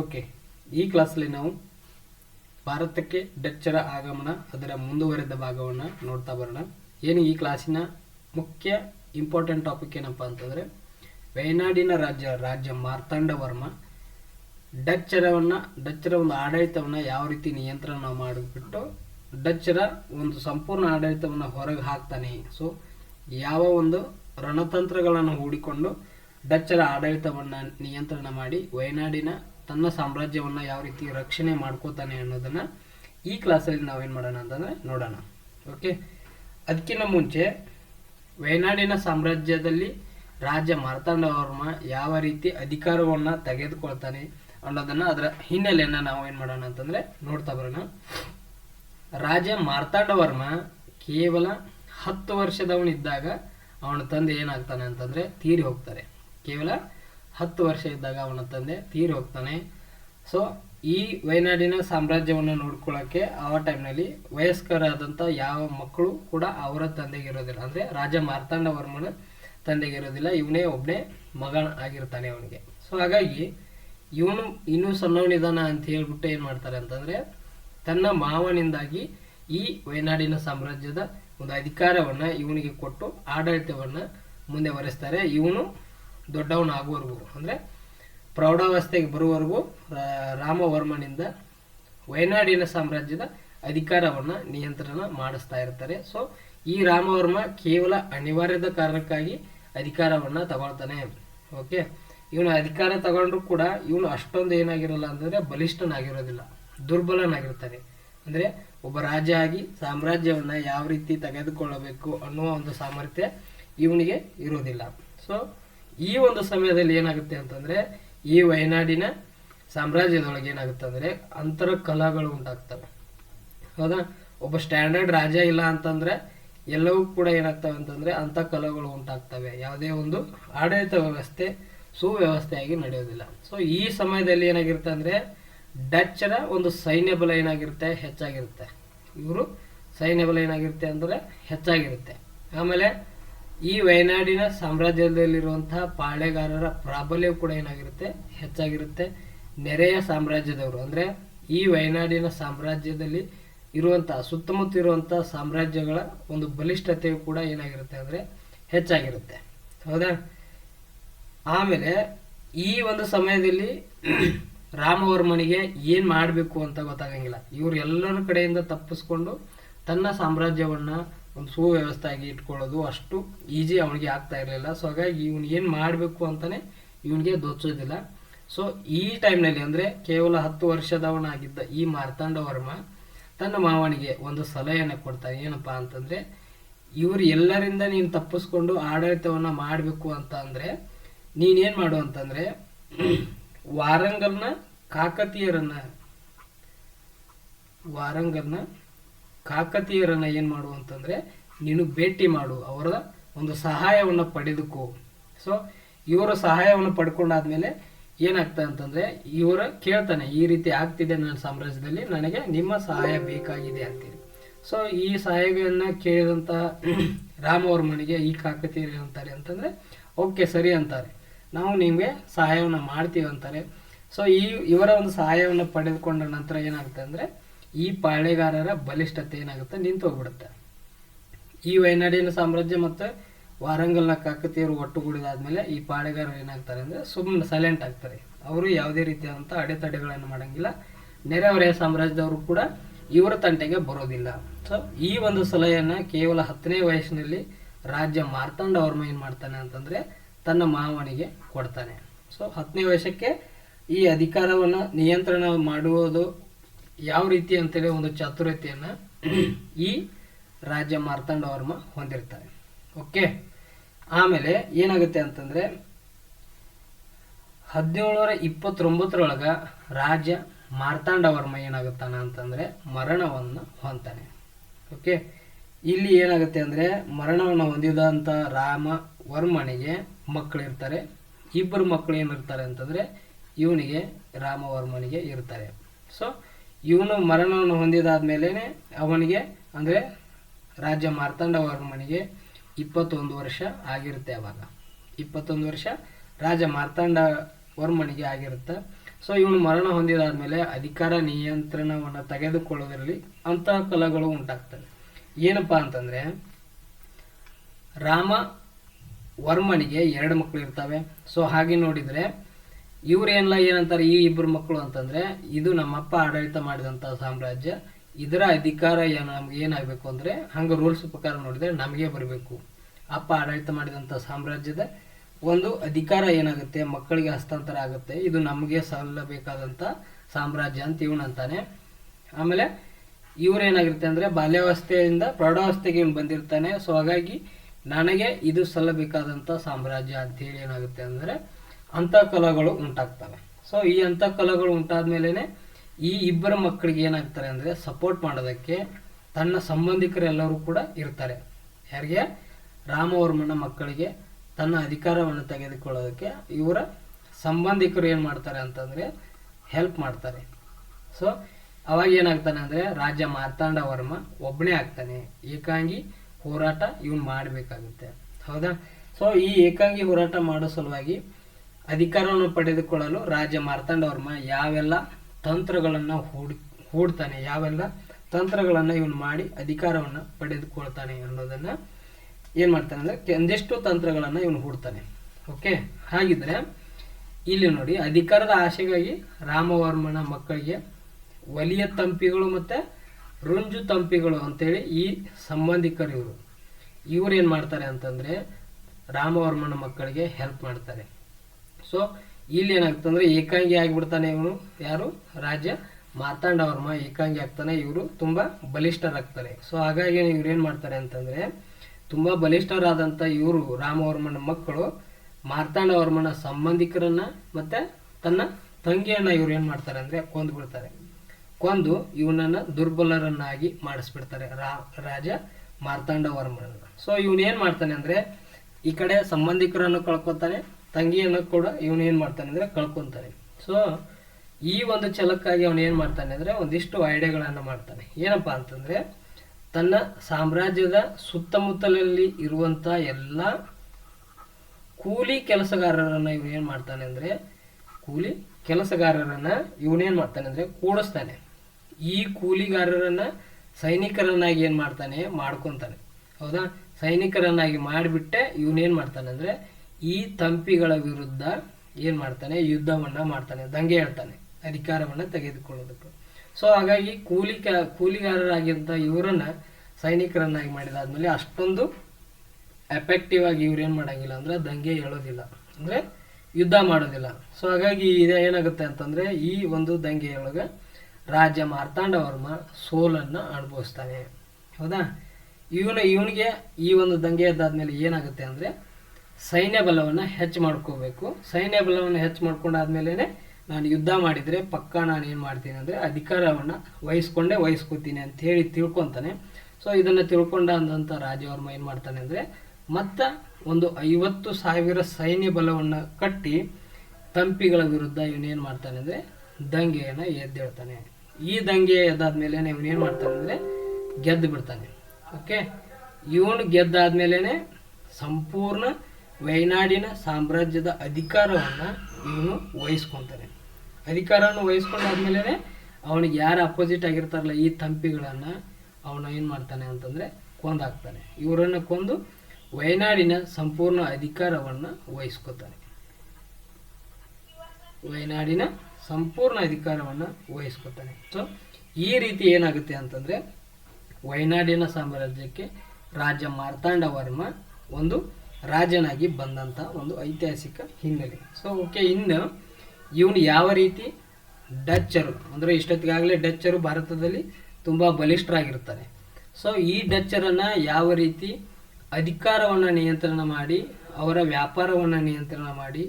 Okay ಈ ಕ್ಲಾಸಲ್ಲಿ ನಾವು ಭಾರತಕ್ಕೆ ಡಚ್ಚರ ಆಗಮನ, ಅದರ ಮುಂದುವರೆದ ಭಾಗವನ್ನು ನೋಡ್ತಾ ಬರೋಣ. ಏನು ಈ ಕ್ಲಾಸಿನ ಮುಖ್ಯ ಇಂಪಾರ್ಟೆಂಟ್ ಟಾಪಿಕ್ ಏನಪ್ಪ ಅಂತಂದರೆ, ವಯನಾಡಿನ ರಾಜ್ಯ ರಾಜ್ಯ ಮಾರ್ತಾಂಡವರ್ಮ, ಡಚ್ಚರವನ್ನು, ಡಚ್ಚರ ಒಂದು ಆಡಳಿತವನ್ನು ಯಾವ ರೀತಿ ನಿಯಂತ್ರಣ ಮಾಡಿಬಿಟ್ಟು ಡಚ್ಚರ ಒಂದು ಸಂಪೂರ್ಣ ಆಡಳಿತವನ್ನು ಹೊರಗೆ ಹಾಕ್ತಾನೆ. ಸೊ ಯಾವ ಒಂದು ರಣತಂತ್ರಗಳನ್ನು ಹೂಡಿಕೊಂಡು ಡಚ್ಚರ ಆಡಳಿತವನ್ನು ನಿಯಂತ್ರಣ ಮಾಡಿ ವಯನಾಡಿನ ತನ್ನ ಸಾಮ್ರಾಜ್ಯವನ್ನು ಯಾವ ರೀತಿ ರಕ್ಷಣೆ ಮಾಡ್ಕೋತಾನೆ ಅನ್ನೋದನ್ನು ಈ ಕ್ಲಾಸಲ್ಲಿ ನಾವೇನು ಮಾಡೋಣ ಅಂತಂದರೆ ನೋಡೋಣ. ಓಕೆ ಅದಕ್ಕಿಂತ ಮುಂಚೆ ವಯನಾಡಿನ ಸಾಮ್ರಾಜ್ಯದಲ್ಲಿ ರಾಜ ಮಾರ್ತಾಂಡವರ್ಮ ಯಾವ ರೀತಿ ಅಧಿಕಾರವನ್ನು ತೆಗೆದುಕೊಳ್ತಾನೆ ಅನ್ನೋದನ್ನು ಅದರ ಹಿನ್ನೆಲೆಯನ್ನು ನಾವು ಏನು ಮಾಡೋಣ ಅಂತಂದರೆ ನೋಡ್ತಾ ಬರೋಣ. ರಾಜ ಮಾರ್ತಾಂಡವರ್ಮ ಕೇವಲ ಹತ್ತು ವರ್ಷದವನಿದ್ದಾಗ ಅವನ ತಂದೆ ಏನಾಗ್ತಾನೆ ಅಂತಂದರೆ ತೀರಿ ಹೋಗ್ತಾರೆ. ಕೇವಲ ಹತ್ತು ವರ್ಷ ಇದ್ದಾಗ ಅವನ ತಂದೆ ತೀರಿ ಹೋಗ್ತಾನೆ. ಸೊ ಈ ವಯನಾಡಿನ ಸಾಮ್ರಾಜ್ಯವನ್ನು ನೋಡ್ಕೊಳ್ಳೋಕ್ಕೆ ಆ ಟೈಮ್ನಲ್ಲಿ ವಯಸ್ಕರಾದಂಥ ಯಾವ ಮಕ್ಕಳು ಕೂಡ ಅವರ ತಂದೆಗೆ ಇರೋದಿಲ್ಲ. ಅಂದರೆ ರಾಜ ಮಾರ್ತಾಂಡ ವರ್ಮನ ತಂದೆಗಿರೋದಿಲ್ಲ ಇವನೇ ಒಬ್ಬನೇ ಮಗ ಆಗಿರ್ತಾನೆ ಅವನಿಗೆ. ಸೊ ಹಾಗಾಗಿ ಇವನು ಇನ್ನೂ ಸಣ್ಣವನಿದಾನ ಅಂತ ಹೇಳ್ಬಿಟ್ಟು ಏನು ಮಾಡ್ತಾರೆ ಅಂತಂದರೆ ತನ್ನ ಮಾವನಿಂದಾಗಿ ಈ ವಯನಾಡಿನ ಸಾಮ್ರಾಜ್ಯದ ಒಂದು ಅಧಿಕಾರವನ್ನು ಇವನಿಗೆ ಕೊಟ್ಟು ಆಡಳಿತವನ್ನು ಮುಂದೆ ವರೆಸ್ತಾರೆ. ಇವನು ದೊಡ್ಡವನಾಗುವವರೆಗೂ ಅಂದರೆ ಪ್ರೌಢಾವಸ್ಥೆಗೆ ಬರುವವರೆಗೂ ರಾಮವರ್ಮನಿಂದ ವಯನಾಡಿನ ಸಾಮ್ರಾಜ್ಯದ ಅಧಿಕಾರವನ್ನು ನಿಯಂತ್ರಣ ಮಾಡಿಸ್ತಾ ಇರ್ತಾರೆ. ಸೊ ಈ ರಾಮವರ್ಮ ಕೇವಲ ಅನಿವಾರ್ಯದ ಕಾರಣಕ್ಕಾಗಿ ಅಧಿಕಾರವನ್ನು ತಗೊಳ್ತಾನೆ. ಓಕೆ ಇವನು ಅಧಿಕಾರ ತಗೊಂಡ್ರು ಕೂಡ ಇವನು ಅಷ್ಟೊಂದು ಏನಾಗಿರಲ್ಲ ಅಂತಂದರೆ ಬಲಿಷ್ಠನಾಗಿರೋದಿಲ್ಲ. ದುರ್ಬಲನಾಗಿರ್ತಾನೆ. ಅಂದರೆ ಒಬ್ಬ ರಾಜ ಆಗಿ ಸಾಮ್ರಾಜ್ಯವನ್ನು ಯಾವ ರೀತಿ ತೆಗೆದುಕೊಳ್ಳಬೇಕು ಅನ್ನುವ ಒಂದು ಸಾಮರ್ಥ್ಯ ಇವನಿಗೆ ಇರೋದಿಲ್ಲ. ಸೊ ಈ ಒಂದು ಸಮಯದಲ್ಲಿ ಏನಾಗುತ್ತೆ ಅಂತಂದರೆ ಈ ವಯನಾಡಿನ ಸಾಮ್ರಾಜ್ಯದೊಳಗೆ ಏನಾಗುತ್ತೆ ಅಂದರೆ ಅಂತರ ಕಲಾಗಳು ಉಂಟಾಗ್ತವೆ. ಹೌದಾ? ಒಬ್ಬ ಸ್ಟ್ಯಾಂಡರ್ಡ್ ರಾಜ ಇಲ್ಲ ಅಂತಂದ್ರೆ ಎಲ್ಲವೂ ಕೂಡ ಏನಾಗ್ತವೆ ಅಂತಂದ್ರೆ ಅಂಥ ಕಲಾಗಳು ಉಂಟಾಗ್ತವೆ. ಯಾವುದೇ ಒಂದು ಆಡಳಿತ ವ್ಯವಸ್ಥೆ, ಸುವ್ಯವಸ್ಥೆಯಾಗಿ ನಡೆಯೋದಿಲ್ಲ. ಸೊ ಈ ಸಮಯದಲ್ಲಿ ಏನಾಗಿರುತ್ತೆ ಅಂದ್ರೆ ಡಚ್ಚರ ಒಂದು ಸೈನ್ಯ ಬಲ ಏನಾಗಿರುತ್ತೆ? ಹೆಚ್ಚಾಗಿರುತ್ತೆ. ಇವರು ಸೈನ್ಯ ಬಲ ಏನಾಗಿರುತ್ತೆ ಅಂದ್ರೆ ಹೆಚ್ಚಾಗಿರುತ್ತೆ. ಆಮೇಲೆ ಈ ವಯನಾಡಿನ ಸಾಮ್ರಾಜ್ಯದಲ್ಲಿರುವಂತಹ ಪಾಳೆಗಾರರ ಪ್ರಾಬಲ್ಯ ಕೂಡ ಏನಾಗಿರುತ್ತೆ? ಹೆಚ್ಚಾಗಿರುತ್ತೆ. ನೆರೆಯ ಸಾಮ್ರಾಜ್ಯದವರು. ಅಂದ್ರೆ ಈ ವಯನಾಡಿನ ಸಾಮ್ರಾಜ್ಯದಲ್ಲಿ ಇರುವಂತಹ ಸುತ್ತಮುತ್ತ ಇರುವಂತಹ ಸಾಮ್ರಾಜ್ಯಗಳ ಒಂದು ಬಲಿಷ್ಠತೆಯು ಕೂಡ ಏನಾಗಿರುತ್ತೆ ಅಂದ್ರೆ ಹೆಚ್ಚಾಗಿರುತ್ತೆ. ಹೌದಾ? ಆಮೇಲೆ ಈ ಒಂದು ಸಮಯದಲ್ಲಿ ರಾಮವರ್ಮನಿಗೆ ಏನು ಮಾಡಬೇಕು ಅಂತ ಗೊತ್ತಾಗಂಗಿಲ್ಲ. ಇವ್ರು ಎಲ್ಲರ ಕಡೆಯಿಂದ ತಪ್ಪಿಸ್ಕೊಂಡು ತನ್ನ ಸಾಮ್ರಾಜ್ಯವನ್ನ ಒಂದು ಸುವ್ಯವಸ್ಥೆಯಾಗಿ ಇಟ್ಕೊಳ್ಳೋದು ಅಷ್ಟು ಈಜಿ ಅವನಿಗೆ ಆಗ್ತಾ ಇರಲಿಲ್ಲ. ಸೊ ಹಾಗಾಗಿ ಇವನು ಏನು ಮಾಡಬೇಕು ಅಂತಲೇ ಇವನಿಗೆ ದೋಚೋದಿಲ್ಲ ಸೊ ಈ ಟೈಮ್ನಲ್ಲಿ ಅಂದರೆ ಕೇವಲ ಹತ್ತು ವರ್ಷದವನಾಗಿದ್ದ ಈ ಮಾರ್ತಾಂಡವರ್ಮ ತನ್ನ ಮಾವನಿಗೆ ಒಂದು ಸಲಹೆಯನ್ನು ಕೊಡ್ತಾನೆ ಏನಪ್ಪ ಅಂತಂದರೆ, ಇವ್ರು ಎಲ್ಲರಿಂದ ನೀನು ತಪ್ಪಿಸ್ಕೊಂಡು ಆಡಳಿತವನ್ನು ಮಾಡಬೇಕು ಅಂತ ಅಂದರೆ ನೀನೇನು ಮಾಡು ಅಂತಂದರೆ, ವಾರಂಗಲ್ನ ಕಾಕತೀಯರನ್ನು, ವಾರಂಗಲ್ನ ಕಾಕತೀಯರನ್ನ ಏನು ಮಾಡು ಅಂತಂದ್ರೆ, ನೀನು ಭೇಟಿ ಮಾಡು, ಅವರ ಒಂದು ಸಹಾಯವನ್ನು ಪಡೆದುಕೋ. ಸೊ ಇವರ ಸಹಾಯವನ್ನು ಪಡ್ಕೊಂಡಾದ್ಮೇಲೆ ಏನಾಗ್ತದೆ ಅಂತಂದ್ರೆ, ಇವರ ಕೇಳ್ತಾನೆ, ಈ ರೀತಿ ಆಗ್ತಿದೆ ನನ್ನ ಸಾಮ್ರಾಜ್ಯದಲ್ಲಿ, ನನಗೆ ನಿಮ್ಮ ಸಹಾಯ ಬೇಕಾಗಿದೆ ಅಂತೇಳಿ ಸೊ ಈ ಸಹಾಯವನ್ನ ಕೇಳಿದಂತ ರಾಮವರ್ಮನಿಗೆ ಈ ಕಾಕತೀಯರು ಅಂತಾರೆ ಅಂತಂದ್ರೆ, ಓಕೆ, ಸರಿ ಅಂತಾರೆ. ನಾವು ನಿಮಗೆ ಸಹಾಯವನ್ನು ಮಾಡ್ತೀವಿ ಅಂತಾರೆ. ಸೊ ಈ ಇವರ ಒಂದು ಸಹಾಯವನ್ನು ಪಡೆದುಕೊಂಡ ನಂತರ ಏನಾಗ್ತದೆ ಅಂದ್ರೆ ಈ ಪಾಳೆಗಾರರ ಬಲಿಷ್ಠತೆ ಏನಾಗುತ್ತೆ? ನಿಂತು ಹೋಗ್ಬಿಡುತ್ತೆ. ಈ ವಯನಾಡಿನ ಸಾಮ್ರಾಜ್ಯ ಮತ್ತು ವಾರಂಗಲ್ನ ಕಾಕತಿಯರು ಒಟ್ಟುಗೂಡಿದಾದ್ಮೇಲೆ ಈ ಪಾಳೆಗಾರರು ಏನಾಗ್ತಾರೆ ಅಂದರೆ ಸುಮ್ಮನೆ ಸೈಲೆಂಟ್ ಆಗ್ತಾರೆ. ಅವರು ಯಾವುದೇ ರೀತಿಯಾದಂಥ ಅಡೆತಡೆಗಳನ್ನು ಮಾಡೋಂಗಿಲ್ಲ. ನೆರೆಹೊರೆಯ ಸಾಮ್ರಾಜ್ಯದವರು ಕೂಡ ಇವರ ತಂಟೆಗೆ ಬರೋದಿಲ್ಲ. ಸೊ ಈ ಒಂದು ಸಲಹೆಯನ್ನು ಕೇವಲ ಹತ್ತನೇ ವಯಸ್ಸಿನಲ್ಲಿ ರಾಜ್ಯ ಮಾರ್ತಾಂಡವರ್ಮ ಏನು ಮಾಡ್ತಾನೆ ಅಂತಂದರೆ ತನ್ನ ಮಾವನಿಗೆ ಕೊಡ್ತಾನೆ. ಸೊ ಹತ್ತನೇ ವಯಸ್ಸಕ್ಕೆ ಈ ಅಧಿಕಾರವನ್ನು ನಿಯಂತ್ರಣ ಮಾಡುವುದು ಯಾವ ರೀತಿ ಅಂತೇಳಿ ಒಂದು ಚಾತುರ್ಯತೆಯನ್ನ ಈ ರಾಜ್ಯ ಮಾರ್ತಾಂಡವರ್ಮ ಹೊಂದಿರ್ತಾರೆ. ಓಕೆ? ಆಮೇಲೆ ಏನಾಗುತ್ತೆ ಅಂತಂದ್ರೆ ಹದಿನೇಳುನೂರ ಇಪ್ಪತ್ತೊಂಬತ್ತರೊಳಗ ರಾಜ ಮಾರ್ತಾಂಡವರ್ಮ ಏನಾಗುತ್ತಾನ ಅಂತಂದ್ರೆ ಮರಣವನ್ನು ಹೊಂತಾನೆ ಓಕೆ? ಇಲ್ಲಿ ಏನಾಗುತ್ತೆ ಅಂದ್ರೆ ಮರಣವನ್ನು ಹೊಂದಿದಂಥ ರಾಮ ವರ್ಮನಿಗೆ ಮಕ್ಕಳಿರ್ತಾರೆ. ಇಬ್ಬರು ಮಕ್ಕಳು ಏನಿರ್ತಾರೆ ಅಂತಂದ್ರೆ ಇವನಿಗೆ ರಾಮವರ್ಮನಿಗೆ ಇರ್ತಾರೆ. ಸೊ ಇವನು ಮರಣವನ್ನು ಹೊಂದಿದಾದ್ಮೇಲೆ ಅವನಿಗೆ, ಅಂದರೆ ರಾಜ ಮಾರ್ತಾಂಡವರ್ಮನಿಗೆ ಇಪ್ಪತ್ತೊಂದು ವರ್ಷ ಆಗಿರುತ್ತೆ ಅವಾಗ. ಇಪ್ಪತ್ತೊಂದು ವರ್ಷ ರಾಜ ಮಾರ್ತಾಂಡ ವರ್ಮನಿಗೆ ಆಗಿರುತ್ತೆ. ಸೊ ಇವನು ಮರಣ ಹೊಂದಿದಾದ್ಮೇಲೆ ಅಧಿಕಾರ ನಿಯಂತ್ರಣವನ್ನು ತೆಗೆದುಕೊಳ್ಳೋದ್ರಲ್ಲಿ ಅಂತಹ ಕಲಗಳು ಉಂಟಾಗ್ತವೆ. ಏನಪ್ಪ ಅಂತಂದರೆ, ರಾಮ ವರ್ಮನಿಗೆ ಎರಡು ಮಕ್ಕಳು ಇರ್ತವೆ. ಸೊ ಹಾಗೆ ನೋಡಿದ್ರೆ ಇವ್ರೇನೆಲ್ಲ ಏನಂತಾರೆ ಈ ಇಬ್ಬರು ಮಕ್ಕಳು ಅಂತಂದ್ರೆ, ಇದು ನಮ್ಮಪ್ಪ ಆಡಳಿತ ಮಾಡಿದಂತ ಸಾಮ್ರಾಜ್ಯ, ಇದರ ಅಧಿಕಾರ ಏನು ನಮ್ಗೆ ಏನಾಗಬೇಕು ಅಂದ್ರೆ, ಹಂಗ ರೂಲ್ಸ್ ಪ್ರಕಾರ ನೋಡಿದ್ರೆ ನಮಗೆ ಬರಬೇಕು. ಅಪ್ಪ ಆಡಳಿತ ಮಾಡಿದಂತ ಸಾಮ್ರಾಜ್ಯದ ಒಂದು ಅಧಿಕಾರ ಏನಾಗುತ್ತೆ, ಮಕ್ಕಳಿಗೆ ಹಸ್ತಾಂತರ ಆಗುತ್ತೆ, ಇದು ನಮಗೆ ಸಲ್ಲಬೇಕಾದಂತ ಸಾಮ್ರಾಜ್ಯ ಅಂತ ಇವನಂತಾನೆ ಆಮೇಲೆ ಇವ್ರೇನಾಗಿರುತ್ತೆ ಅಂದ್ರೆ ಬಾಲ್ಯಾವಸ್ಥೆಯಿಂದ ಪ್ರೌಢಾವಸ್ಥೆಗೆ ಇವನು ಬಂದಿರ್ತಾನೆ. ಸೊ ಹಾಗಾಗಿ ನನಗೆ ಇದು ಸಲ್ಲಬೇಕಾದಂತ ಸಾಮ್ರಾಜ್ಯ ಅಂತೇಳಿ ಏನಾಗುತ್ತೆ ಅಂದ್ರೆ ಅಂತಃಕಲಗಳು ಉಂಟಾಗ್ತವೆ. ಸೊ ಈ ಅಂತಃಕಲಗಳು ಉಂಟಾದ್ಮೇಲೆನೆ ಈ ಇಬ್ಬರ ಮಕ್ಕಳಿಗೆ ಏನಾಗ್ತಾರೆ ಅಂದ್ರೆ ಸಪೋರ್ಟ್ ಮಾಡೋದಕ್ಕೆ ತನ್ನ ಸಂಬಂಧಿಕರೆಲ್ಲರೂ ಕೂಡ ಇರ್ತಾರೆ. ಯಾರಿಗೆ? ರಾಮವರ್ಮನ ಮಕ್ಕಳಿಗೆ ತನ್ನ ಅಧಿಕಾರವನ್ನು ತೆಗೆದುಕೊಳ್ಳೋದಕ್ಕೆ ಇವರ ಸಂಬಂಧಿಕರು ಏನು ಮಾಡ್ತಾರೆ ಅಂತಂದ್ರೆ ಹೆಲ್ಪ್ ಮಾಡ್ತಾರೆ. ಸೊ ಅವಾಗ ಏನಾಗ್ತಾನೆ ಅಂದ್ರೆ ರಾಜ ಮಾರ್ತಾಂಡ ವರ್ಮ ಒಬ್ಬನೇ ಆಗ್ತಾನೆ. ಏಕಾಂಗಿ ಹೋರಾಟ ಇವನ್ ಮಾಡಬೇಕಾಗುತ್ತೆ. ಹೌದಾ? ಸೊ ಈ ಏಕಾಂಗಿ ಹೋರಾಟ ಮಾಡೋ ಸಲುವಾಗಿ ಅಧಿಕಾರವನ್ನು ಪಡೆದುಕೊಳ್ಳಲು ರಾಜ ಮಾರ್ತಾಂಡ ವರ್ಮ ಯಾವೆಲ್ಲ ತಂತ್ರಗಳನ್ನು ಹೂಡ್, ಹೂಡ್ತಾನೆ, ಯಾವೆಲ್ಲ ತಂತ್ರಗಳನ್ನು ಇವನು ಮಾಡಿ ಅಧಿಕಾರವನ್ನು ಪಡೆದುಕೊಳ್ತಾನೆ ಅನ್ನೋದನ್ನು ಏನು ಮಾಡ್ತಾನೆ ಅಂದರೆ ಒಂದಿಷ್ಟು ತಂತ್ರಗಳನ್ನು ಇವನು ಹೂಡ್ತಾನೆ. ಓಕೆ ಹಾಗಿದ್ರೆ ಇಲ್ಲಿ ನೋಡಿ, ಅಧಿಕಾರದ ಆಶೆಗಾಗಿ ರಾಮವರ್ಮನ ಮಕ್ಕಳಿಗೆ ಒಲಿಯ ತಂಪಿಗಳು ಮತ್ತು ರುಂಜು ತಂಪಿಗಳು ಅಂತೇಳಿ ಈ ಸಂಬಂಧಿಕರು ಇವರು. ಇವ್ರು ಏನ್ ಮಾಡ್ತಾರೆ ಅಂತಂದರೆ ರಾಮವರ್ಮನ ಮಕ್ಕಳಿಗೆ ಹೆಲ್ಪ್ ಮಾಡ್ತಾರೆ. ಸೊ ಇಲ್ಲಿ ಏನಾಗ್ತಂದ್ರೆ ಏಕಾಂಗಿ ಆಗಿಬಿಡ್ತಾನೆ ಇವನು. ಯಾರು? ರಾಜ ಮಾತಾಂಡವರ್ಮ ಏಕಾಂಗಿ ಆಗ್ತಾನೆ. ಇವರು ತುಂಬಾ ಬಲಿಷ್ಠರಾಗ್ತಾರೆ. ಸೊ ಹಾಗಾಗಿ ಇವ್ರು ಏನು ಮಾಡ್ತಾರೆ ಅಂತಂದ್ರೆ ತುಂಬಾ ಬಲಿಷ್ಠರಾದಂಥ ಇವರು ರಾಮವರ್ಮನ ಮಕ್ಕಳು ಮಾರ್ತಾಂಡವರ್ಮನ ಸಂಬಂಧಿಕರನ್ನ ಮತ್ತೆ ತನ್ನ ತಂಗಿಯನ್ನ ಇವ್ರು ಏನು ಮಾಡ್ತಾರೆ ಅಂದ್ರೆ ಕೊಂದು ಬಿಡ್ತಾರೆ. ಕೊಂದು ಇವನನ್ನ ದುರ್ಬಲರನ್ನಾಗಿ ಮಾಡಿಸ್ಬಿಡ್ತಾರೆ. ರಾ, ರಾಜ ಮಾರ್ತಾಂಡ ವರ್ಮನನ್ನ. ಸೊ ಇವನೇನು ಮಾಡ್ತಾನೆ ಅಂದ್ರೆ ಈ ಕಡೆ ಸಂಬಂಧಿಕರನ್ನು ಕಳ್ಕೊತಾನೆ ತಂಗಿಯನ್ನು ಕೂಡ ಇವನು ಏನು ಮಾಡ್ತಾನೆ ಅಂದ್ರೆ ಕಳ್ಕೊತಾನೆ. ಸೊ ಈ ಒಂದು ಛಲಕ್ಕಾಗಿ ಅವನು ಏನು ಮಾಡ್ತಾನೆ ಅಂದ್ರೆ ಒಂದಿಷ್ಟು ಐಡಿಯಾಗಳನ್ನು ಮಾಡ್ತಾನೆ. ಏನಪ್ಪ ಅಂತಂದ್ರೆ, ತನ್ನ ಸಾಮ್ರಾಜ್ಯದ ಸುತ್ತಮುತ್ತಲಲ್ಲಿ ಇರುವಂತ ಎಲ್ಲ ಕೂಲಿ ಕೆಲಸಗಾರರನ್ನ ಇವನು ಏನು ಮಾಡ್ತಾನೆ ಅಂದ್ರೆ, ಕೂಲಿ ಕೆಲಸಗಾರರನ್ನ ಇವನೇನು ಮಾಡ್ತಾನೆ ಅಂದ್ರೆ ಕೂಡಿಸ್ತಾನೆ. ಈ ಕೂಲಿಗಾರರನ್ನ ಸೈನಿಕರನ್ನಾಗಿ ಏನು ಮಾಡ್ತಾನೆ, ಮಾಡ್ಕೊತಾನೆ. ಹೌದಾ? ಸೈನಿಕರನ್ನಾಗಿ ಮಾಡಿಬಿಟ್ಟೆ ಇವನೇನು ಮಾಡ್ತಾನೆ ಅಂದ್ರೆ ಈ ತಂಪಿಗಳ ವಿರುದ್ಧ ಏನ್ ಮಾಡ್ತಾನೆ? ಯುದ್ಧವನ್ನ ಮಾಡ್ತಾನೆ. ದಂಗೆ ಹೇಳ್ತಾನೆ. ಅಧಿಕಾರವನ್ನ ತೆಗೆದುಕೊಳ್ಳೋದಕ್ಕೆ. ಸೊ ಹಾಗಾಗಿ ಕೂಲಿ ಕೂಲಿಗಾರರಾಗಿದ್ದ ಇವರನ್ನ ಸೈನಿಕರನ್ನಾಗಿ ಮಾಡಿದಾದ್ಮೇಲೆ ಅಷ್ಟೊಂದು ಎಫೆಕ್ಟಿವ್ ಆಗಿ ಏನ್ ಮಾಡಂಗಿಲ್ಲ ಅಂದ್ರೆ ದಂಗೆ ಹೇಳೋದಿಲ್ಲ. ಅಂದ್ರೆ ಯುದ್ಧ ಮಾಡೋದಿಲ್ಲ. ಸೊ ಹಾಗಾಗಿ ಇದು ಏನಾಗುತ್ತೆ ಅಂತಂದ್ರೆ ಈ ಒಂದು ದಂಗೆಯೊಳಗೆ ರಾಜ ಮಾರ್ತಾಂಡವರ್ಮ ಸೋಲನ್ನ ಅನುಭವಿಸ್ತಾನೆ. ಹೌದಾ? ಇವನು, ಇವನಿಗೆ ಈ ಒಂದು ದಂಗೆ ಎದ್ದಾದ್ಮೇಲೆ ಏನಾಗುತ್ತೆ ಅಂದ್ರೆ ಸೈನ್ಯ ಬಲವನ್ನು ಹೆಚ್ಚು ಮಾಡ್ಕೋಬೇಕು. ಸೈನ್ಯ ಬಲವನ್ನು ಹೆಚ್ಚು ಮಾಡ್ಕೊಂಡಾದ್ಮೇಲೆ ನಾನು ಯುದ್ಧ ಮಾಡಿದರೆ ಪಕ್ಕ ನಾನು ಏನು ಮಾಡ್ತೀನಿ ಅಂದರೆ ಅಧಿಕಾರವನ್ನು ವಹಿಸ್ಕೊಂಡೇ ವಹಿಸ್ಕೋತೀನಿ ಅಂತ ಹೇಳಿ ತಿಳ್ಕೊತಾನೆ. ಸೊ ಇದನ್ನ ತಿಳ್ಕೊಂಡಂಥ ರಾಜವರ್ಮ ಏನು ಮಾಡ್ತಾನೆ ಅಂದರೆ ಮತ್ತೆ ಒಂದು ಐವತ್ತು ಸಾವಿರ ಸೈನ್ಯ ಬಲವನ್ನು ಕಟ್ಟಿ ತಂಪಿಗಳ ವಿರುದ್ಧ ಇವನೇನು ಮಾಡ್ತಾನೆ ಅಂದರೆ ದಂಗೆಯನ್ನು ಎದ್ದೇಳ್ತಾನೆ. ಈ ದಂಗೆ ಎದ್ದಾದ್ಮೇಲೆ ಇವನೇನು ಮಾಡ್ತಾನೆ ಅಂದರೆ ಗೆದ್ದು ಬಿಡ್ತಾನೆ. ಓಕೆ ಇವನು ಗೆದ್ದಾದ್ಮೇಲೆನೆ ಸಂಪೂರ್ಣ ವೈನಾಡಿನ ಸಾಮ್ರಾಜ್ಯದ ಅಧಿಕಾರವನ್ನು ಇವನು ವಹಿಸ್ಕೊತಾನೆ. ಅಧಿಕಾರವನ್ನು ವಹಿಸ್ಕೊಂಡಾದ್ಮೇಲೆ ಅವನಿಗೆ ಯಾರು ಅಪೋಸಿಟ್ ಆಗಿರ್ತಾರಲ್ಲ ಈ ತಂಪಿಗಳನ್ನು ಅವನ ಏನು ಮಾಡ್ತಾನೆ ಅಂತಂದರೆ ಕೊಂದಾಕ್ತಾನೆ. ಇವರನ್ನು ಕೊಂದು ವಯನಾಡಿನ ಸಂಪೂರ್ಣ ಅಧಿಕಾರವನ್ನು ವಹಿಸ್ಕೊತಾನೆ. ವಯನಾಡಿನ ಸಂಪೂರ್ಣ ಅಧಿಕಾರವನ್ನು ವಹಿಸ್ಕೊತಾನೆ. ಸೊ ಈ ರೀತಿ ಏನಾಗುತ್ತೆ ಅಂತಂದರೆ ವಯನಾಡಿನ ಸಾಮ್ರಾಜ್ಯಕ್ಕೆ ರಾಜ ಮಾರ್ತಾಂಡ ವರ್ಮ ಒಂದು ರಾಜನಾಗಿ ಬಂದಂತ ಒಂದು ಐತಿಹಾಸಿಕ ಹಿನ್ನೆಲೆ. ಸೊ ಓಕೆ ಇನ್ನು ಇವನು ಯಾವ ರೀತಿ ಡಚ್ಚರು, ಅಂದರೆ ಇಷ್ಟೊತ್ತಿಗಾಗಲೇ ಡಚ್ಚರು ಭಾರತದಲ್ಲಿ ತುಂಬ ಬಲಿಷ್ಠರಾಗಿರ್ತಾರೆ ಸೊ ಈ ಡಚ್ಚರನ್ನು ಯಾವ ರೀತಿ ಅಧಿಕಾರವನ್ನು ನಿಯಂತ್ರಣ ಮಾಡಿ, ಅವರ ವ್ಯಾಪಾರವನ್ನು ನಿಯಂತ್ರಣ ಮಾಡಿ,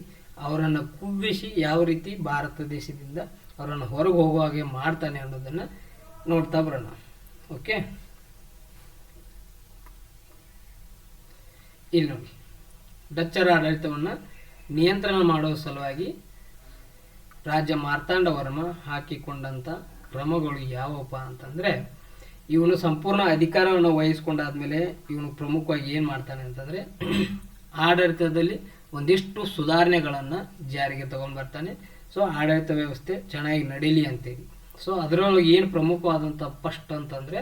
ಅವರನ್ನು ಕುಗ್ಗಿಸಿ ಯಾವ ರೀತಿ ಭಾರತ ದೇಶದಿಂದ ಅವರನ್ನು ಹೊರಗೆ ಹೋಗುವ ಹಾಗೆ ಮಾಡ್ತಾನೆ ಅನ್ನೋದನ್ನು ನೋಡ್ತಾ ಬರೋಣ. ಓಕೆ ಇಲ್ಲಿ ನೋಡಿ. ಡಚ್ಚರ ಆಡಳಿತವನ್ನು ನಿಯಂತ್ರಣ ಮಾಡುವ ಸಲುವಾಗಿ ರಾಜ್ಯ ಮಾರ್ತಾಂಡ ವರ್ಮ ಹಾಕಿಕೊಂಡಂತ ಕ್ರಮಗಳು ಯಾವಪ್ಪ ಅಂತಂದರೆ, ಇವನು ಸಂಪೂರ್ಣ ಅಧಿಕಾರವನ್ನು ವಹಿಸ್ಕೊಂಡಾದ್ಮೇಲೆ ಇವನು ಪ್ರಮುಖವಾಗಿ ಏನು ಮಾಡ್ತಾನೆ ಅಂತಂದರೆ, ಆಡಳಿತದಲ್ಲಿ ಒಂದಿಷ್ಟು ಸುಧಾರಣೆಗಳನ್ನು ಜಾರಿಗೆ ತಗೊಂಡು ಬರ್ತಾನೆ ಸೊ ಆಡಳಿತ ವ್ಯವಸ್ಥೆ ಚೆನ್ನಾಗಿ ನಡೀಲಿ ಅಂತೇಳಿ. ಸೊ ಅದರೊಳಗೆ ಏನು ಪ್ರಮುಖವಾದಂಥ ಫಸ್ಟ್ ಅಂತಂದರೆ,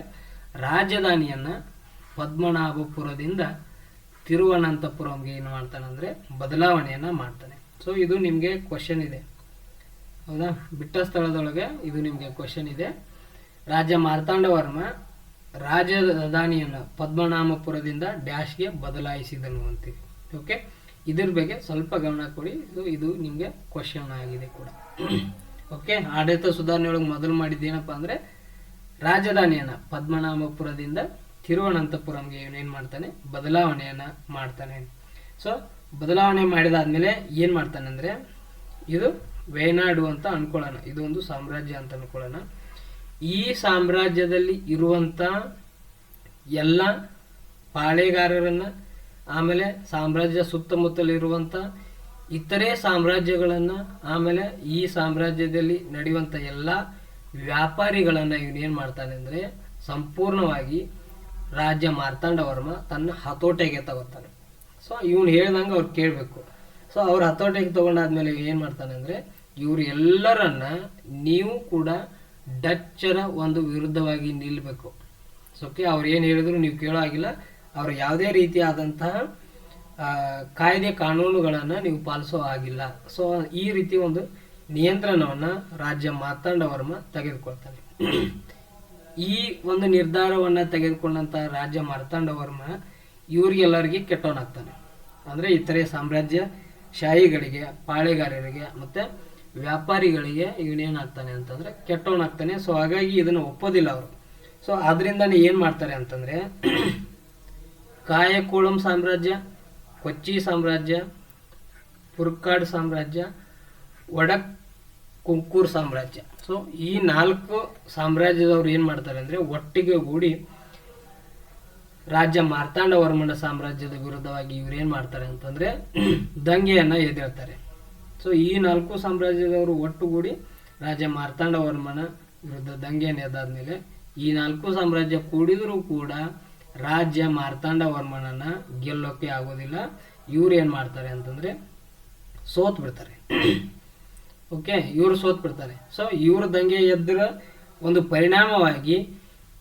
ರಾಜಧಾನಿಯನ್ನು ಪದ್ಮನಾಭಪುರದಿಂದ ತಿರುವನಂತಪುರಂಗೆ ಏನು ಮಾಡ್ತಾನಂದರೆ ಬದಲಾವಣೆಯನ್ನು ಮಾಡ್ತಾನೆ. ಸೊ ಇದು ನಿಮಗೆ ಕ್ವಶನ್ ಇದೆ. ಹೌದಾ? ಬಿಟ್ಟ ಸ್ಥಳದೊಳಗೆ ಇದು ನಿಮಗೆ ಕ್ವಶನ್ ಇದೆ. ರಾಜ ಮಾರ್ತಾಂಡವರ್ಮ ರಾಜಧಾನಿಯನ್ನು ಪದ್ಮನಾಮಪುರದಿಂದ ಡ್ಯಾಶ್ಗೆ ಬದಲಾಯಿಸಿದನು ಅಂತೀವಿ. ಓಕೆ ಇದ್ರ ಬಗ್ಗೆ ಸ್ವಲ್ಪ ಗಮನ ಕೊಡಿ. ಇದು ಇದು ನಿಮಗೆ ಕ್ವಶನ್ ಆಗಿದೆ ಕೂಡ. ಓಕೆ ಆಡಳಿತ ಸುಧಾರಣೆಯೊಳಗೆ ಮೊದಲು ಮಾಡಿದ್ದೇನಪ್ಪ ಅಂದರೆ ರಾಜಧಾನಿಯನ್ನು ಪದ್ಮನಾಭಪುರದಿಂದ ತಿರುವನಂತಪುರಂಗೆ ಇವನೇನು ಮಾಡ್ತಾನೆ? ಬದಲಾವಣೆಯನ್ನು ಮಾಡ್ತಾನೆ. ಸೊ ಬದಲಾವಣೆ ಮಾಡಿದಾದ್ಮೇಲೆ ಏನು ಮಾಡ್ತಾನೆ ಅಂದರೆ ಇದು ವೇನಾಡು ಅಂತ ಅನ್ಕೊಳ್ಳೋಣ. ಇದು ಒಂದು ಸಾಮ್ರಾಜ್ಯ ಅಂತ ಅನ್ಕೊಳ್ಳೋಣ. ಈ ಸಾಮ್ರಾಜ್ಯದಲ್ಲಿ ಇರುವಂಥ ಎಲ್ಲ ಪಾಳೆಗಾರರನ್ನು, ಆಮೇಲೆ ಸಾಮ್ರಾಜ್ಯ ಸುತ್ತಮುತ್ತಲಿರುವಂಥ ಇತರೆ ಸಾಮ್ರಾಜ್ಯಗಳನ್ನು, ಆಮೇಲೆ ಈ ಸಾಮ್ರಾಜ್ಯದಲ್ಲಿ ನಡೆಯುವಂಥ ಎಲ್ಲ ವ್ಯಾಪಾರಿಗಳನ್ನು ಇವನೇನು ಮಾಡ್ತಾನೆ ಅಂದರೆ, ಸಂಪೂರ್ಣವಾಗಿ ರಾಜ್ಯ ಮಾರ್ತಾಂಡವರ್ಮ ತನ್ನ ಹತೋಟೆಗೆ ತಗೋತಾನೆ. ಸೊ ಇವನು ಹೇಳ್ದಂಗೆ ಅವ್ರು ಕೇಳಬೇಕು. ಸೊ ಅವ್ರ ಹತೋಟೆಗೆ ತೊಗೊಂಡಾದ್ಮೇಲೆ ಏನು ಮಾಡ್ತಾನೆ ಅಂದರೆ, ಇವರು ಎಲ್ಲರನ್ನ ನೀವು ಕೂಡ ಡಚ್ಚರ ಒಂದು ವಿರುದ್ಧವಾಗಿ ನಿಲ್ಲಬೇಕು ಸೊಕ್ಕೆ ಅವ್ರು ಏನು ಹೇಳಿದ್ರು ನೀವು ಕೇಳೋ ಆಗಿಲ್ಲ ಅವರು ಯಾವುದೇ ರೀತಿಯಾದಂತಹ ಕಾಯ್ದೆ ಕಾನೂನುಗಳನ್ನು ನೀವು ಪಾಲಿಸೋ ಆಗಿಲ್ಲ ಸೊ ಈ ರೀತಿ ಒಂದು ನಿಯಂತ್ರಣವನ್ನು ರಾಜ್ಯ ಮಾರ್ತಾಂಡವರ್ಮ ತೆಗೆದುಕೊಳ್ತಾನೆ. ಈ ಒಂದು ನಿರ್ಧಾರವನ್ನು ತೆಗೆದುಕೊಂಡಂತ ರಾಜ್ಯ ಮಾರ್ತಾಂಡವರ್ಮ ಇವ್ರಿಗೆಲ್ಲರಿಗೆ ಕೆಟ್ಟವನಾಗ್ತಾನೆ ಅಂದರೆ ಇತರೆ ಸಾಮ್ರಾಜ್ಯ ಶಾಹಿಗಳಿಗೆ, ಪಾಳೆಗಾರರಿಗೆ ಮತ್ತೆ ವ್ಯಾಪಾರಿಗಳಿಗೆ ಇವನೇನಾಗ್ತಾನೆ ಅಂತಂದ್ರೆ ಕೆಟ್ಟವನಾಗ್ತಾನೆ ಸೊ ಹಾಗಾಗಿ ಇದನ್ನು ಒಪ್ಪೋದಿಲ್ಲ ಅವರು. ಸೊ ಅದರಿಂದ ಏನು ಮಾಡ್ತಾರೆ ಅಂತಂದ್ರೆ ಕಾಯಕೋಳಂ ಸಾಮ್ರಾಜ್ಯ, ಕೊಚ್ಚಿ ಸಾಮ್ರಾಜ್ಯ, ಪುರ್ಕಾಡ್ ಸಾಮ್ರಾಜ್ಯ, ವಡಕ್ ಕುಂಕೂರ್ ಸಾಮ್ರಾಜ್ಯ. ಸೊ ಈ ನಾಲ್ಕು ಸಾಮ್ರಾಜ್ಯದವ್ರು ಏನು ಮಾಡ್ತಾರೆ ಅಂದರೆ ಒಟ್ಟಿಗೆ ಗೂಡಿ ರಾಜ್ಯ ಮಾರ್ತಾಂಡವರ್ಮನ ಸಾಮ್ರಾಜ್ಯದ ವಿರುದ್ಧವಾಗಿ ಇವ್ರೇನು ಮಾಡ್ತಾರೆ ಅಂತಂದರೆ ದಂಗೆಯನ್ನು ಎದ್ದೇಳ್ತಾರೆ. ಸೊ ಈ ನಾಲ್ಕು ಸಾಮ್ರಾಜ್ಯದವರು ಒಟ್ಟುಗೂಡಿ ರಾಜ್ಯ ಮಾರ್ತಾಂಡ ವರ್ಮನ ವಿರುದ್ಧ ದಂಗೆಯನ್ನು ಎದ್ದಾದ್ಮೇಲೆ ಈ ನಾಲ್ಕು ಸಾಮ್ರಾಜ್ಯ ಕೂಡಿದರೂ ಕೂಡ ರಾಜ್ಯ ಮಾರ್ತಾಂಡವರ್ಮನನ್ನ ಗೆಲ್ಲೋಕೆ ಆಗೋದಿಲ್ಲ. ಇವ್ರು ಏನು ಮಾಡ್ತಾರೆ ಅಂತಂದ್ರೆ ಸೋತ್ ಬಿಡ್ತಾರೆ ಓಕೆ? ಇವರು ಸೋತ್ ಬಿಡ್ತಾರೆ. ಸೊ ಇವ್ರ ದಂಗೆ ಎದ್ದರ ಒಂದು ಪರಿಣಾಮವಾಗಿ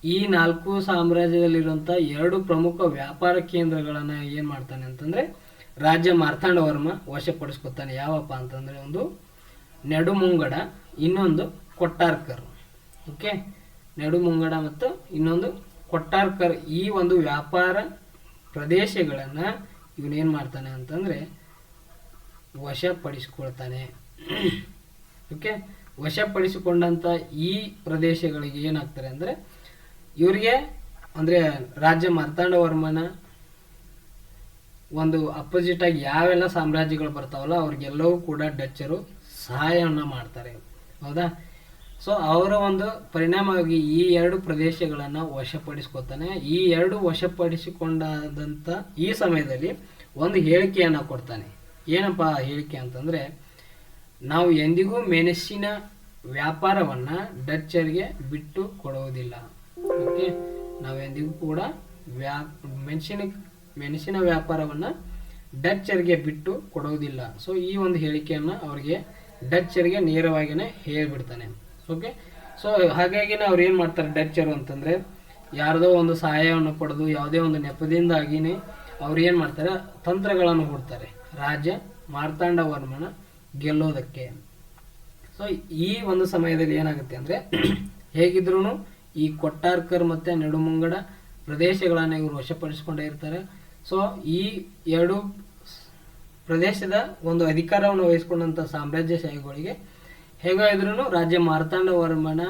ಈ ನಾಲ್ಕು ಸಾಮ್ರಾಜ್ಯದಲ್ಲಿರುವಂಥ ಎರಡು ಪ್ರಮುಖ ವ್ಯಾಪಾರ ಕೇಂದ್ರಗಳನ್ನು ಏನು ಮಾಡ್ತಾನೆ ಅಂತಂದ್ರೆ ರಾಜ್ಯ ಮಾರ್ತಾಂಡವರ್ಮ ವಶಪಡಿಸ್ಕೊತಾನೆ. ಯಾವಪ್ಪ ಅಂತಂದ್ರೆ ಒಂದು ನೆಡುಮುಂಗಡ, ಇನ್ನೊಂದು ಕೊಟ್ಟಾರ್ಕರ್. ಓಕೆ? ನೆಡುಮುಂಗಡ ಮತ್ತು ಇನ್ನೊಂದು ಕೊಟ್ಟಾರ್ಕರ್. ಈ ಒಂದು ವ್ಯಾಪಾರ ಪ್ರದೇಶಗಳನ್ನು ಇವನೇನು ಮಾಡ್ತಾನೆ ಅಂತಂದ್ರೆ ವಶಪಡಿಸಿಕೊಳ್ತಾನೆ. ಓಕೆ ವಶಪಡಿಸಿಕೊಂಡಂತ ಈ ಪ್ರದೇಶಗಳಿಗೆ ಏನಾಗ್ತಾರೆ ಅಂದರೆ ಇವರಿಗೆ ಅಂದರೆ ರಾಜ್ಯ ಮಾರ್ತಾಂಡವರ್ಮನ ಒಂದು ಅಪೋಸಿಟ್ ಆಗಿ ಯಾವೆಲ್ಲ ಸಾಮ್ರಾಜ್ಯಗಳು ಬರ್ತಾವಲ್ಲ ಅವ್ರಿಗೆಲ್ಲವೂ ಕೂಡ ಡಚ್ಚರು ಸಹಾಯವನ್ನು ಮಾಡ್ತಾರೆ. ಹೌದಾ? ಸೊ ಅವರ ಒಂದು ಪರಿಣಾಮವಾಗಿ ಈ ಎರಡು ಪ್ರದೇಶಗಳನ್ನು ವಶಪಡಿಸ್ಕೊತಾನೆ. ಈ ಎರಡು ವಶಪಡಿಸಿಕೊಂಡಾದಂಥ ಈ ಸಮಯದಲ್ಲಿ ಒಂದು ಹೇಳಿಕೆಯನ್ನು ಕೊಡ್ತಾನೆ. ಏನಪ್ಪ ಹೇಳಿಕೆ ಅಂತಂದರೆ ನಾವು ಎಂದಿಗೂ ಮೆಣಸಿನ ವ್ಯಾಪಾರವನ್ನು ಡಚ್ಚರಿಗೆ ಬಿಟ್ಟು ಕೊಡುವುದಿಲ್ಲ. ಓಕೆ ನಾವು ಎಂದಿಗೂ ಕೂಡ ವ್ಯಾ, ಮೆಣಸಿನ ಮೆಣಸಿನ ವ್ಯಾಪಾರವನ್ನು ಡಚ್ಚರಿಗೆ ಬಿಟ್ಟು ಕೊಡುವುದಿಲ್ಲ. ಸೊ ಈ ಒಂದು ಹೇಳಿಕೆಯನ್ನು ಅವರಿಗೆ ಡಚ್ಚರಿಗೆ ನೇರವಾಗಿಯೇ ಹೇಳಿಬಿಡ್ತಾನೆ. ಓಕೆ ಸೊ ಹಾಗಾಗಿನೇ ಅವ್ರು ಏನು ಮಾಡ್ತಾರೆ ಡಚ್ಚರು ಅಂತಂದರೆ ಯಾರ್ದೋ ಒಂದು ಸಹಾಯವನ್ನು ಪಡೆದು ಯಾವುದೇ ಒಂದು ನೆಪದಿಂದಾಗಿನೇ ಅವ್ರು ಏನು ಮಾಡ್ತಾರೆ, ತಂತ್ರಗಳನ್ನು ಹೂಡ್ತಾರೆ ರಾಜ ಮಾರ್ತಾಂಡವರ್ಮನ ಗೆಲ್ಲೋದಕ್ಕೆ. ಸೊ ಈ ಒಂದು ಸಮಯದಲ್ಲಿ ಏನಾಗುತ್ತೆ ಅಂದರೆ ಹೇಗಿದ್ರೂ ಈ ಕೊಟ್ಟಾರ್ಕರ್ ಮತ್ತು ನೆಡುಮುಂಗಡ ಪ್ರದೇಶಗಳನ್ನು ಇವರು ವಶಪಡಿಸಿಕೊಂಡೇ ಇರ್ತಾರೆ. ಸೊ ಈ ಎರಡು ಪ್ರದೇಶದ ಒಂದು ಅಧಿಕಾರವನ್ನು ವಹಿಸ್ಕೊಂಡಂಥ ಸಾಮ್ರಾಜ್ಯಶಾಹಿಗಳಿಗೆ ಹೇಗಾದ್ರೂ ರಾಜ್ಯ ಮಾರ್ತಾಂಡವರ್ಮನ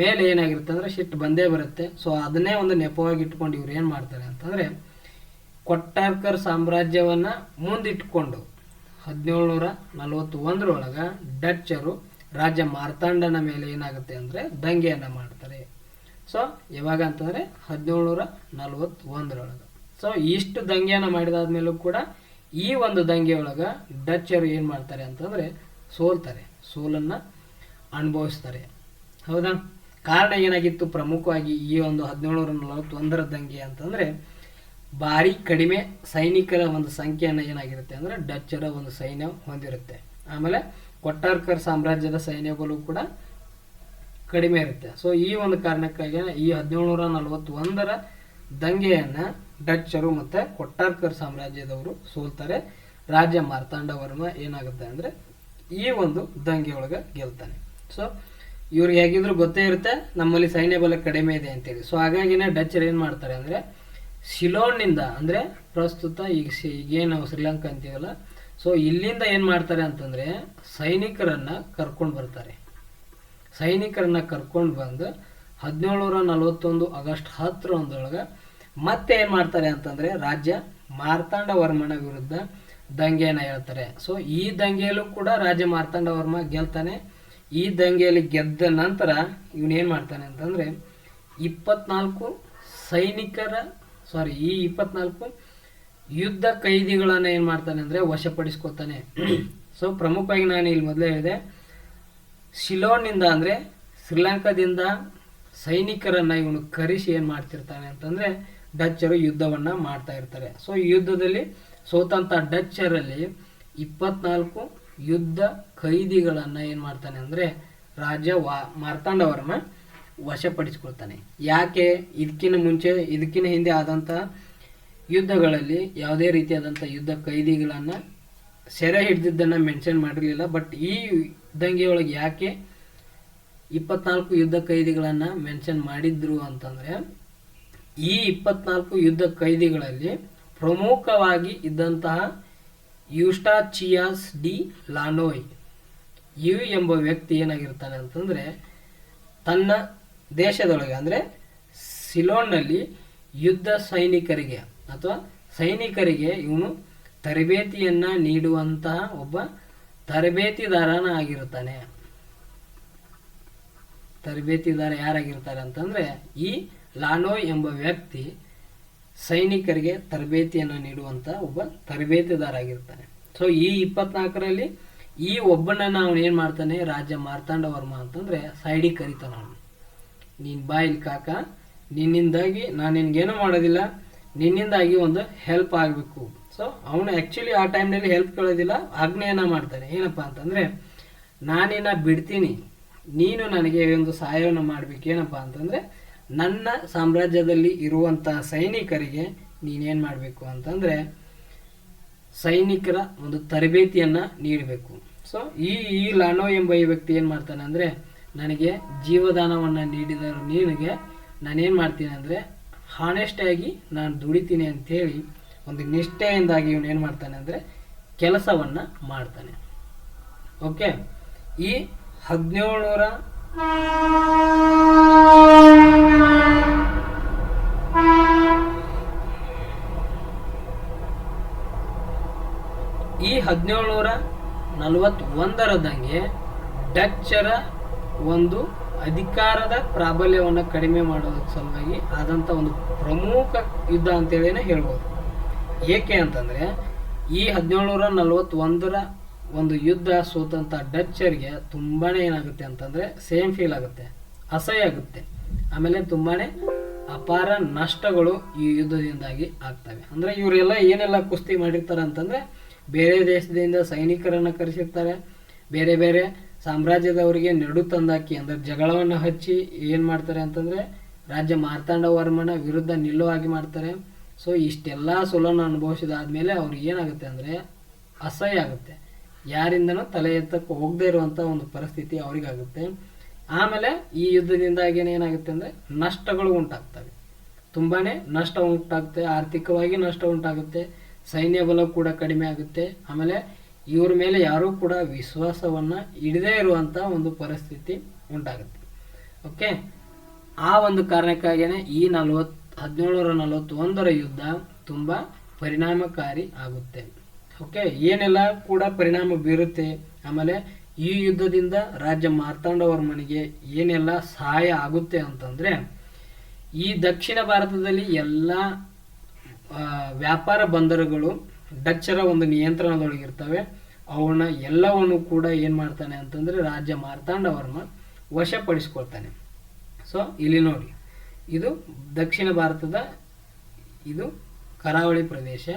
ಮೇಲೆ ಏನಾಗಿರುತ್ತೆ ಅಂದರೆ ಶಿಟ್ ಬಂದೇ ಬರುತ್ತೆ. ಸೊ ಅದನ್ನೇ ಒಂದು ನೆಪವಾಗಿ ಇಟ್ಕೊಂಡು ಇವ್ರು ಏನು ಮಾಡ್ತಾರೆ ಅಂತಂದರೆ ಕೊಟ್ಟಾರ್ಕರ್ ಸಾಮ್ರಾಜ್ಯವನ್ನು ಮುಂದಿಟ್ಕೊಂಡು ಹದಿನೇಳುನೂರ ನಲವತ್ತು ಒಂದರೊಳಗೆ ಡಚ್ಚರು ರಾಜ್ಯ ಮಾರ್ತಾಂಡನ ಮೇಲೆ ಏನಾಗುತ್ತೆ ಅಂದರೆ ದಂಗೆಯನ್ನು ಮಾಡ್ತಾರೆ. ಸೊ ಯಾವಾಗ ಅಂತಂದರೆ ಹದಿನೇಳುನೂರ ನಲವತ್ತೊಂದರೊಳಗೆ. ಸೊ ಇಷ್ಟು ದಂಗೆಯನ್ನು ಮಾಡಿದಾದ್ಮೇಲೂ ಕೂಡ ಈ ಒಂದು ದಂಗೆಯೊಳಗೆ ಡಚ್ಚರು ಏನು ಮಾಡ್ತಾರೆ ಅಂತಂದರೆ ಸೋಲ್ತಾರೆ, ಸೋಲನ್ನು ಅನುಭವಿಸ್ತಾರೆ. ಹೌದಾ? ಕಾರಣ ಏನಾಗಿತ್ತು ಪ್ರಮುಖವಾಗಿ ಈ ಒಂದು ಹದಿನೇಳುನೂರ ನಲವತ್ತೊಂದರ ದಂಗೆ ಅಂತಂದರೆ ಭಾರಿ ಕಡಿಮೆ ಸೈನಿಕರ ಒಂದು ಸಂಖ್ಯೆಯನ್ನು ಏನಾಗಿರುತ್ತೆ ಅಂದರೆ ಡಚ್ಚರ ಒಂದು ಸೈನ್ಯ ಹೊಂದಿರುತ್ತೆ. ಆಮೇಲೆ ಕೊಟ್ಟಾರ್ಕರ್ ಸಾಮ್ರಾಜ್ಯದ ಸೈನ್ಯ ಕೂಡ ಕಡಿಮೆ ಇರುತ್ತೆ. ಸೊ ಈ ಒಂದು ಕಾರಣಕ್ಕಾಗಿ ಈ ಹದಿನೇಳುನೂರ ನಲವತ್ತೊಂದರ ದಂಗೆಯನ್ನ ಡಚ್ಚರು ಮತ್ತೆ ಕೊಟ್ಟಾರ್ಕರ್ ಸಾಮ್ರಾಜ್ಯದವರು ಸೋಲ್ತಾರೆ. ರಾಜ್ಯ ಮಾರ್ತಾಂಡ ವರ್ಮ ಏನಾಗುತ್ತೆ ಅಂದ್ರೆ ಈ ಒಂದು ದಂಗೆಯೊಳಗೆ ಗೆಲ್ತಾನೆ. ಸೊ ಇವ್ರಿಗೆ ಹೇಗಿದ್ರು ಗೊತ್ತೇ ಇರುತ್ತೆ, ನಮ್ಮಲ್ಲಿ ಸೈನ್ಯ ಬಲ ಕಡಿಮೆ ಇದೆ ಅಂತೇಳಿ. ಸೊ ಹಾಗಾಗಿನೇ ಡಚ್ಚರು ಏನು ಮಾಡ್ತಾರೆ ಅಂದ್ರೆ ಶಿಲೋನ್ನಿಂದ ಅಂದರೆ ಪ್ರಸ್ತುತ ಈಗ ಸಿ- ಈಗೇನು ನಾವು ಶ್ರೀಲಂಕಾ ಅಂತೀವಲ್ಲ, ಸೊ ಇಲ್ಲಿಂದ ಏನು ಮಾಡ್ತಾರೆ ಅಂತಂದರೆ ಸೈನಿಕರನ್ನು ಕರ್ಕೊಂಡು ಬರ್ತಾರೆ. ಸೈನಿಕರನ್ನು ಕರ್ಕೊಂಡು ಬಂದು ಹದಿನೇಳುನೂರ ನಲವತ್ತೊಂದು ಆಗಸ್ಟ್ ಹತ್ತರೊಂದೊಳಗೆ ಮತ್ತೆ ಏನು ಮಾಡ್ತಾರೆ ಅಂತಂದರೆ ರಾಜ್ಯ ಮಾರ್ತಾಂಡ ವರ್ಮನ ವಿರುದ್ಧ ದಂಗೆಯನ್ನು ಹೇಳ್ತಾರೆ. ಸೊ ಈ ದಂಗೆಯಲ್ಲೂ ಕೂಡ ರಾಜ್ಯ ಮಾರ್ತಾಂಡ ವರ್ಮ ಗೆಲ್ತಾನೆ. ಈ ದಂಗೆಯಲ್ಲಿ ಗೆದ್ದ ನಂತರ ಇವನೇನು ಮಾಡ್ತಾನೆ ಅಂತಂದರೆ ಇಪ್ಪತ್ನಾಲ್ಕು ಸೈನಿಕರ ಸಾರಿ ಈ ಇಪ್ಪತ್ನಾಲ್ಕು ಯುದ್ಧ ಕೈದಿಗಳನ್ನು ಏನು ಮಾಡ್ತಾನೆ ಅಂದರೆ ವಶಪಡಿಸ್ಕೊತಾನೆ. ಸೊ ಪ್ರಮುಖವಾಗಿ ನಾನು ಇಲ್ಲಿ ಮೊದಲೇ ಹೇಳಿದೆ ಶಿಲೋನಿಂದ ಅಂದರೆ ಶ್ರೀಲಂಕಾದಿಂದ ಸೈನಿಕರನ್ನು ಇವನು ಕರೆಸಿ ಏನು ಮಾಡ್ತಿರ್ತಾನೆ ಅಂತಂದರೆ ಡಚ್ಚರು ಯುದ್ಧವನ್ನು ಮಾಡ್ತಾ ಇರ್ತಾರೆ. ಸೊ ಈ ಯುದ್ಧದಲ್ಲಿ ಸೋತಂಥ ಡಚ್ಚರಲ್ಲಿ ಇಪ್ಪತ್ನಾಲ್ಕು ಯುದ್ಧ ಖೈದಿಗಳನ್ನು ಏನು ಮಾಡ್ತಾನೆ ಅಂದರೆ ರಾಜ ವಾ ಮಾರ್ತಾಂಡವರ್ಮ ವಶಪಡಿಸ್ಕೊಳ್ತಾನೆ. ಯಾಕೆ? ಇದಕ್ಕಿಂತ ಮುಂಚೆ, ಇದಕ್ಕಿಂತ ಹಿಂದೆ ಆದಂಥ ಯುದ್ಧಗಳಲ್ಲಿ ಯಾವುದೇ ರೀತಿಯಾದಂಥ ಯುದ್ಧ ಕೈದಿಗಳನ್ನು ಸೆರೆ ಹಿಡಿದಿದ್ದನ್ನು ಮೆನ್ಷನ್ ಮಾಡಿರಲಿಲ್ಲ. ಬಟ್ ಈ ದಂಗೆಯೊಳಗೆ ಯಾಕೆ ಇಪ್ಪತ್ನಾಲ್ಕು ಯುದ್ಧ ಕೈದಿಗಳನ್ನು ಮೆನ್ಷನ್ ಮಾಡಿದ್ರು ಅಂತಂದರೆ, ಈ ಇಪ್ಪತ್ನಾಲ್ಕು ಯುದ್ಧ ಕೈದಿಗಳಲ್ಲಿ ಪ್ರಮುಖವಾಗಿ ಇದ್ದಂತಹ ಯುಸ್ಟಾಚಿಯಾಸ್ ಡಿ ಲಾನೋಯ್ ಯು ಎಂಬ ವ್ಯಕ್ತಿ ಏನಾಗಿರ್ತಾನೆ ಅಂತಂದರೆ, ತನ್ನ ದೇಶದೊಳಗೆ, ಅಂದರೆ ಸಿಲೋನ್ನಲ್ಲಿ ಯುದ್ಧ ಸೈನಿಕರಿಗೆ ಅಥವಾ ಸೈನಿಕರಿಗೆ ಇವನು ತರಬೇತಿಯನ್ನ ನೀಡುವಂತಹ ಒಬ್ಬ ತರಬೇತಿದಾರನ ಆಗಿರುತ್ತಾನೆ. ತರಬೇತಿದಾರ ಯಾರಾಗಿರ್ತಾರೆ ಅಂತಂದ್ರೆ, ಈ ಲಾನೋಯ್ ಎಂಬ ವ್ಯಕ್ತಿ ಸೈನಿಕರಿಗೆ ತರಬೇತಿಯನ್ನು ನೀಡುವಂತ ಒಬ್ಬ ತರಬೇತಿದಾರ ಆಗಿರ್ತಾನೆ. ಸೊ ಈ ಇಪ್ಪತ್ನಾಲ್ಕರಲ್ಲಿ ಈ ಒಬ್ಬನನ್ನು ಅವನು ಏನು ಮಾಡ್ತಾನೆ? ರಾಜ ಮಾರ್ತಾಂಡ ವರ್ಮ ಅಂತಂದರೆ ಸೈಡಿಗೆ ಕರಿತಾನ ನೀನ್ ಬಾ ಇಲ್ಲಿ ಕಾಕ, ನಿನ್ನಿಂದಾಗಿ ನಾನು ನಿನ್ಗೇನೂ ಮಾಡೋದಿಲ್ಲ, ನಿನ್ನಿಂದಾಗಿ ಒಂದು ಹೆಲ್ಪ್ ಆಗಬೇಕು. ಸೊ ಅವನು ಆ್ಯಕ್ಚುಲಿ ಆ ಟೈಮ್ನಲ್ಲಿ ಹೆಲ್ಪ್ ಕೇಳೋದಿಲ್ಲ ಆಗ್ನೇಯನ ಮಾಡ್ತಾನೆ. ಏನಪ್ಪ ಅಂತಂದ್ರೆ, ನಾನಿನ್ನ ಬಿಡ್ತೀನಿ, ನೀನು ನನಗೆ ಒಂದು ಸಹಾಯವನ್ನು ಮಾಡಬೇಕು. ಏನಪ್ಪ ಅಂತಂದ್ರೆ, ನನ್ನ ಸಾಮ್ರಾಜ್ಯದಲ್ಲಿ ಇರುವಂಥ ಸೈನಿಕರಿಗೆ ನೀನೇನು ಮಾಡಬೇಕು ಅಂತಂದರೆ, ಸೈನಿಕರ ಒಂದು ತರಬೇತಿಯನ್ನ ನೀಡಬೇಕು. ಸೊ ಈ ಈ ಲಾನೋ ಎಂಬ ಈ ವ್ಯಕ್ತಿ ಏನು ಮಾಡ್ತಾನೆ ಅಂದ್ರೆ ನನಗೆ ಜೀವದಾನವನ್ನು ನೀಡಿದರು ನಿನಗೆ ನಾನೇನು ಮಾಡ್ತೀನಿ ಅಂದರೆ ಹಾನೆಸ್ಟಾಗಿ ನಾನು ದುಡಿತೀನಿ ಅಂಥೇಳಿ ಒಂದು ನಿಷ್ಠೆಯಿಂದಾಗಿ ಇವನು ಏನು ಮಾಡ್ತಾನೆ ಅಂದರೆ ಕೆಲಸವನ್ನು ಮಾಡ್ತಾನೆ. ಓಕೆ ಈ ಹದಿನೇಳುನೂರ ಈ ಹದಿನೇಳುನೂರ ನಲವತ್ತೊಂದರದಂಗೆ ಡಚ್ಚರ ಒಂದು ಅಧಿಕಾರದ ಪ್ರಾಬಲ್ಯವನ್ನು ಕಡಿಮೆ ಮಾಡೋದಕ್ಕೆ ಸಲುವಾಗಿ ಆದಂಥ ಒಂದು ಪ್ರಮುಖ ಯುದ್ಧ ಅಂತೇಳಿನೇ ಹೇಳ್ಬೋದು. ಏಕೆ ಅಂತಂದರೆ, ಈ ಹದಿನೇಳುನೂರ ನಲವತ್ತೊಂದರ ಒಂದು ಯುದ್ಧ ಸೋತಂಥ ಡಚ್ಚರಿಗೆ ತುಂಬಾನೇ ಏನಾಗುತ್ತೆ ಅಂತಂದರೆ ಸೇಮ್ ಫೀಲ್ ಆಗುತ್ತೆ, ಅಸಹ್ಯ ಆಗುತ್ತೆ. ಆಮೇಲೆ ತುಂಬಾನೇ ಅಪಾರ ನಷ್ಟಗಳು ಈ ಯುದ್ಧದಿಂದಾಗಿ ಆಗ್ತವೆ. ಅಂದ್ರೆ ಇವರೆಲ್ಲ ಏನೆಲ್ಲ ಕುಸ್ತಿ ಮಾಡಿರ್ತಾರೆ ಅಂತಂದ್ರೆ ಬೇರೆ ದೇಶದಿಂದ ಸೈನಿಕರನ್ನು ಕರೆಸಿರ್ತಾರೆ, ಬೇರೆ ಬೇರೆ ಸಾಮ್ರಾಜ್ಯದವರಿಗೆ ನೆಡು ತಂದಾಕಿ ಅಂದರೆ ಜಗಳವನ್ನು ಹಚ್ಚಿ ಏನು ಮಾಡ್ತಾರೆ ಅಂತಂದರೆ ರಾಜ್ಯ ಮಾರ್ತಾಂಡವರ್ಮನ ವಿರುದ್ಧ ನಿಲ್ಲುವಾಗಿ ಮಾಡ್ತಾರೆ. ಸೊ ಇಷ್ಟೆಲ್ಲ ಸೋಲನ್ನು ಅನುಭವಿಸಿದಾದ್ಮೇಲೆ ಅವ್ರಿಗೆ ಏನಾಗುತ್ತೆ ಅಂದರೆ ಅಸಹ್ಯ ಆಗುತ್ತೆ. ಯಾರಿಂದನೂ ತಲೆ ಎತ್ತಕ್ಕೆ ಹೋಗದೇ ಇರುವಂಥ ಒಂದು ಪರಿಸ್ಥಿತಿ ಅವರಿಗಾಗುತ್ತೆ. ಆಮೇಲೆ ಈ ಯುದ್ಧದಿಂದಾಗಿ ಏನಾಗುತ್ತೆ ಅಂದರೆ ನಷ್ಟಗಳು ಉಂಟಾಗ್ತವೆ. ತುಂಬಾ ನಷ್ಟ ಉಂಟಾಗುತ್ತೆ, ಆರ್ಥಿಕವಾಗಿ ನಷ್ಟ ಉಂಟಾಗುತ್ತೆ, ಸೈನ್ಯ ಬಲ ಕೂಡ ಕಡಿಮೆ ಆಗುತ್ತೆ. ಆಮೇಲೆ ಇವ್ರ ಮೇಲೆ ಯಾರೂ ಕೂಡ ವಿಶ್ವಾಸವನ್ನು ಇಡದೇ ಇರುವಂಥ ಒಂದು ಪರಿಸ್ಥಿತಿ ಉಂಟಾಗುತ್ತೆ. ಓಕೆ ಆ ಒಂದು ಕಾರಣಕ್ಕಾಗಿಯೇ ಈ ನಲವತ್, ಹದಿನೇಳರ ನಲವತ್ತೊಂದರ ಯುದ್ಧ ತುಂಬ ಪರಿಣಾಮಕಾರಿ ಆಗುತ್ತೆ. ಓಕೆ ಏನೆಲ್ಲ ಕೂಡ ಪರಿಣಾಮ ಬೀರುತ್ತೆ? ಆಮೇಲೆ ಈ ಯುದ್ಧದಿಂದ ರಾಜ್ಯ ಮಾರ್ತಾಂಡವರ್ಮನಿಗೆ ಏನೆಲ್ಲ ಸಹಾಯ ಆಗುತ್ತೆ ಅಂತಂದರೆ, ಈ ದಕ್ಷಿಣ ಭಾರತದಲ್ಲಿ ಎಲ್ಲ ವ್ಯಾಪಾರ ಬಂದರುಗಳು ಡಚ್ಚರ ಒಂದು ನಿಯಂತ್ರಣದೊಳಗಿರ್ತವೆ ಅವನ್ನ ಎಲ್ಲವನ್ನು ಕೂಡ ಏನು ಮಾಡ್ತಾನೆ ಅಂತಂದ್ರೆ ರಾಜ್ಯ ಮಾರ್ತಾಂಡವರ್ಮ ವಶಪಡಿಸ್ಕೊಳ್ತಾನೆ. ಸೊ ಇಲ್ಲಿ ನೋಡಿ, ಇದು ದಕ್ಷಿಣ ಭಾರತದ, ಇದು ಕರಾವಳಿ ಪ್ರದೇಶ.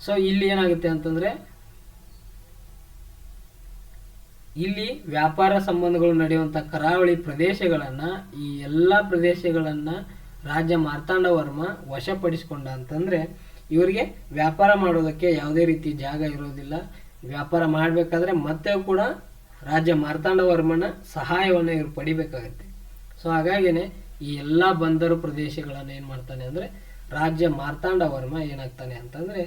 ಸೊ ಇಲ್ಲಿ ಏನಾಗುತ್ತೆ ಅಂತಂದ್ರೆ, ಇಲ್ಲಿ ವ್ಯಾಪಾರ ಸಂಬಂಧಗಳು ನಡೆಯುವಂಥ ಕರಾವಳಿ ಪ್ರದೇಶಗಳನ್ನು, ಈ ಎಲ್ಲ ಪ್ರದೇಶಗಳನ್ನು ರಾಜ್ಯ ಮಾರ್ತಾಂಡ ವರ್ಮ ವಶಪಡಿಸಿಕೊಂಡ ಅಂತಂದರೆ ಇವರಿಗೆ ವ್ಯಾಪಾರ ಮಾಡೋದಕ್ಕೆ ಯಾವುದೇ ರೀತಿ ಜಾಗ ಇರೋದಿಲ್ಲ. ವ್ಯಾಪಾರ ಮಾಡಬೇಕಾದ್ರೆ ಮತ್ತೆ ಕೂಡ ರಾಜ್ಯ ಮಾರ್ತಾಂಡವರ್ಮನ ಸಹಾಯವನ್ನು ಇವರು ಪಡಿಬೇಕಾಗತ್ತೆ. ಸೊ ಹಾಗಾಗಿನೇ ಈ ಎಲ್ಲ ಬಂದರು ಪ್ರದೇಶಗಳನ್ನು ಏನು ಮಾಡ್ತಾನೆ ಅಂದರೆ ರಾಜ್ಯ ಮಾರ್ತಾಂಡವರ್ಮ ಏನಾಗ್ತಾನೆ ಅಂತಂದರೆ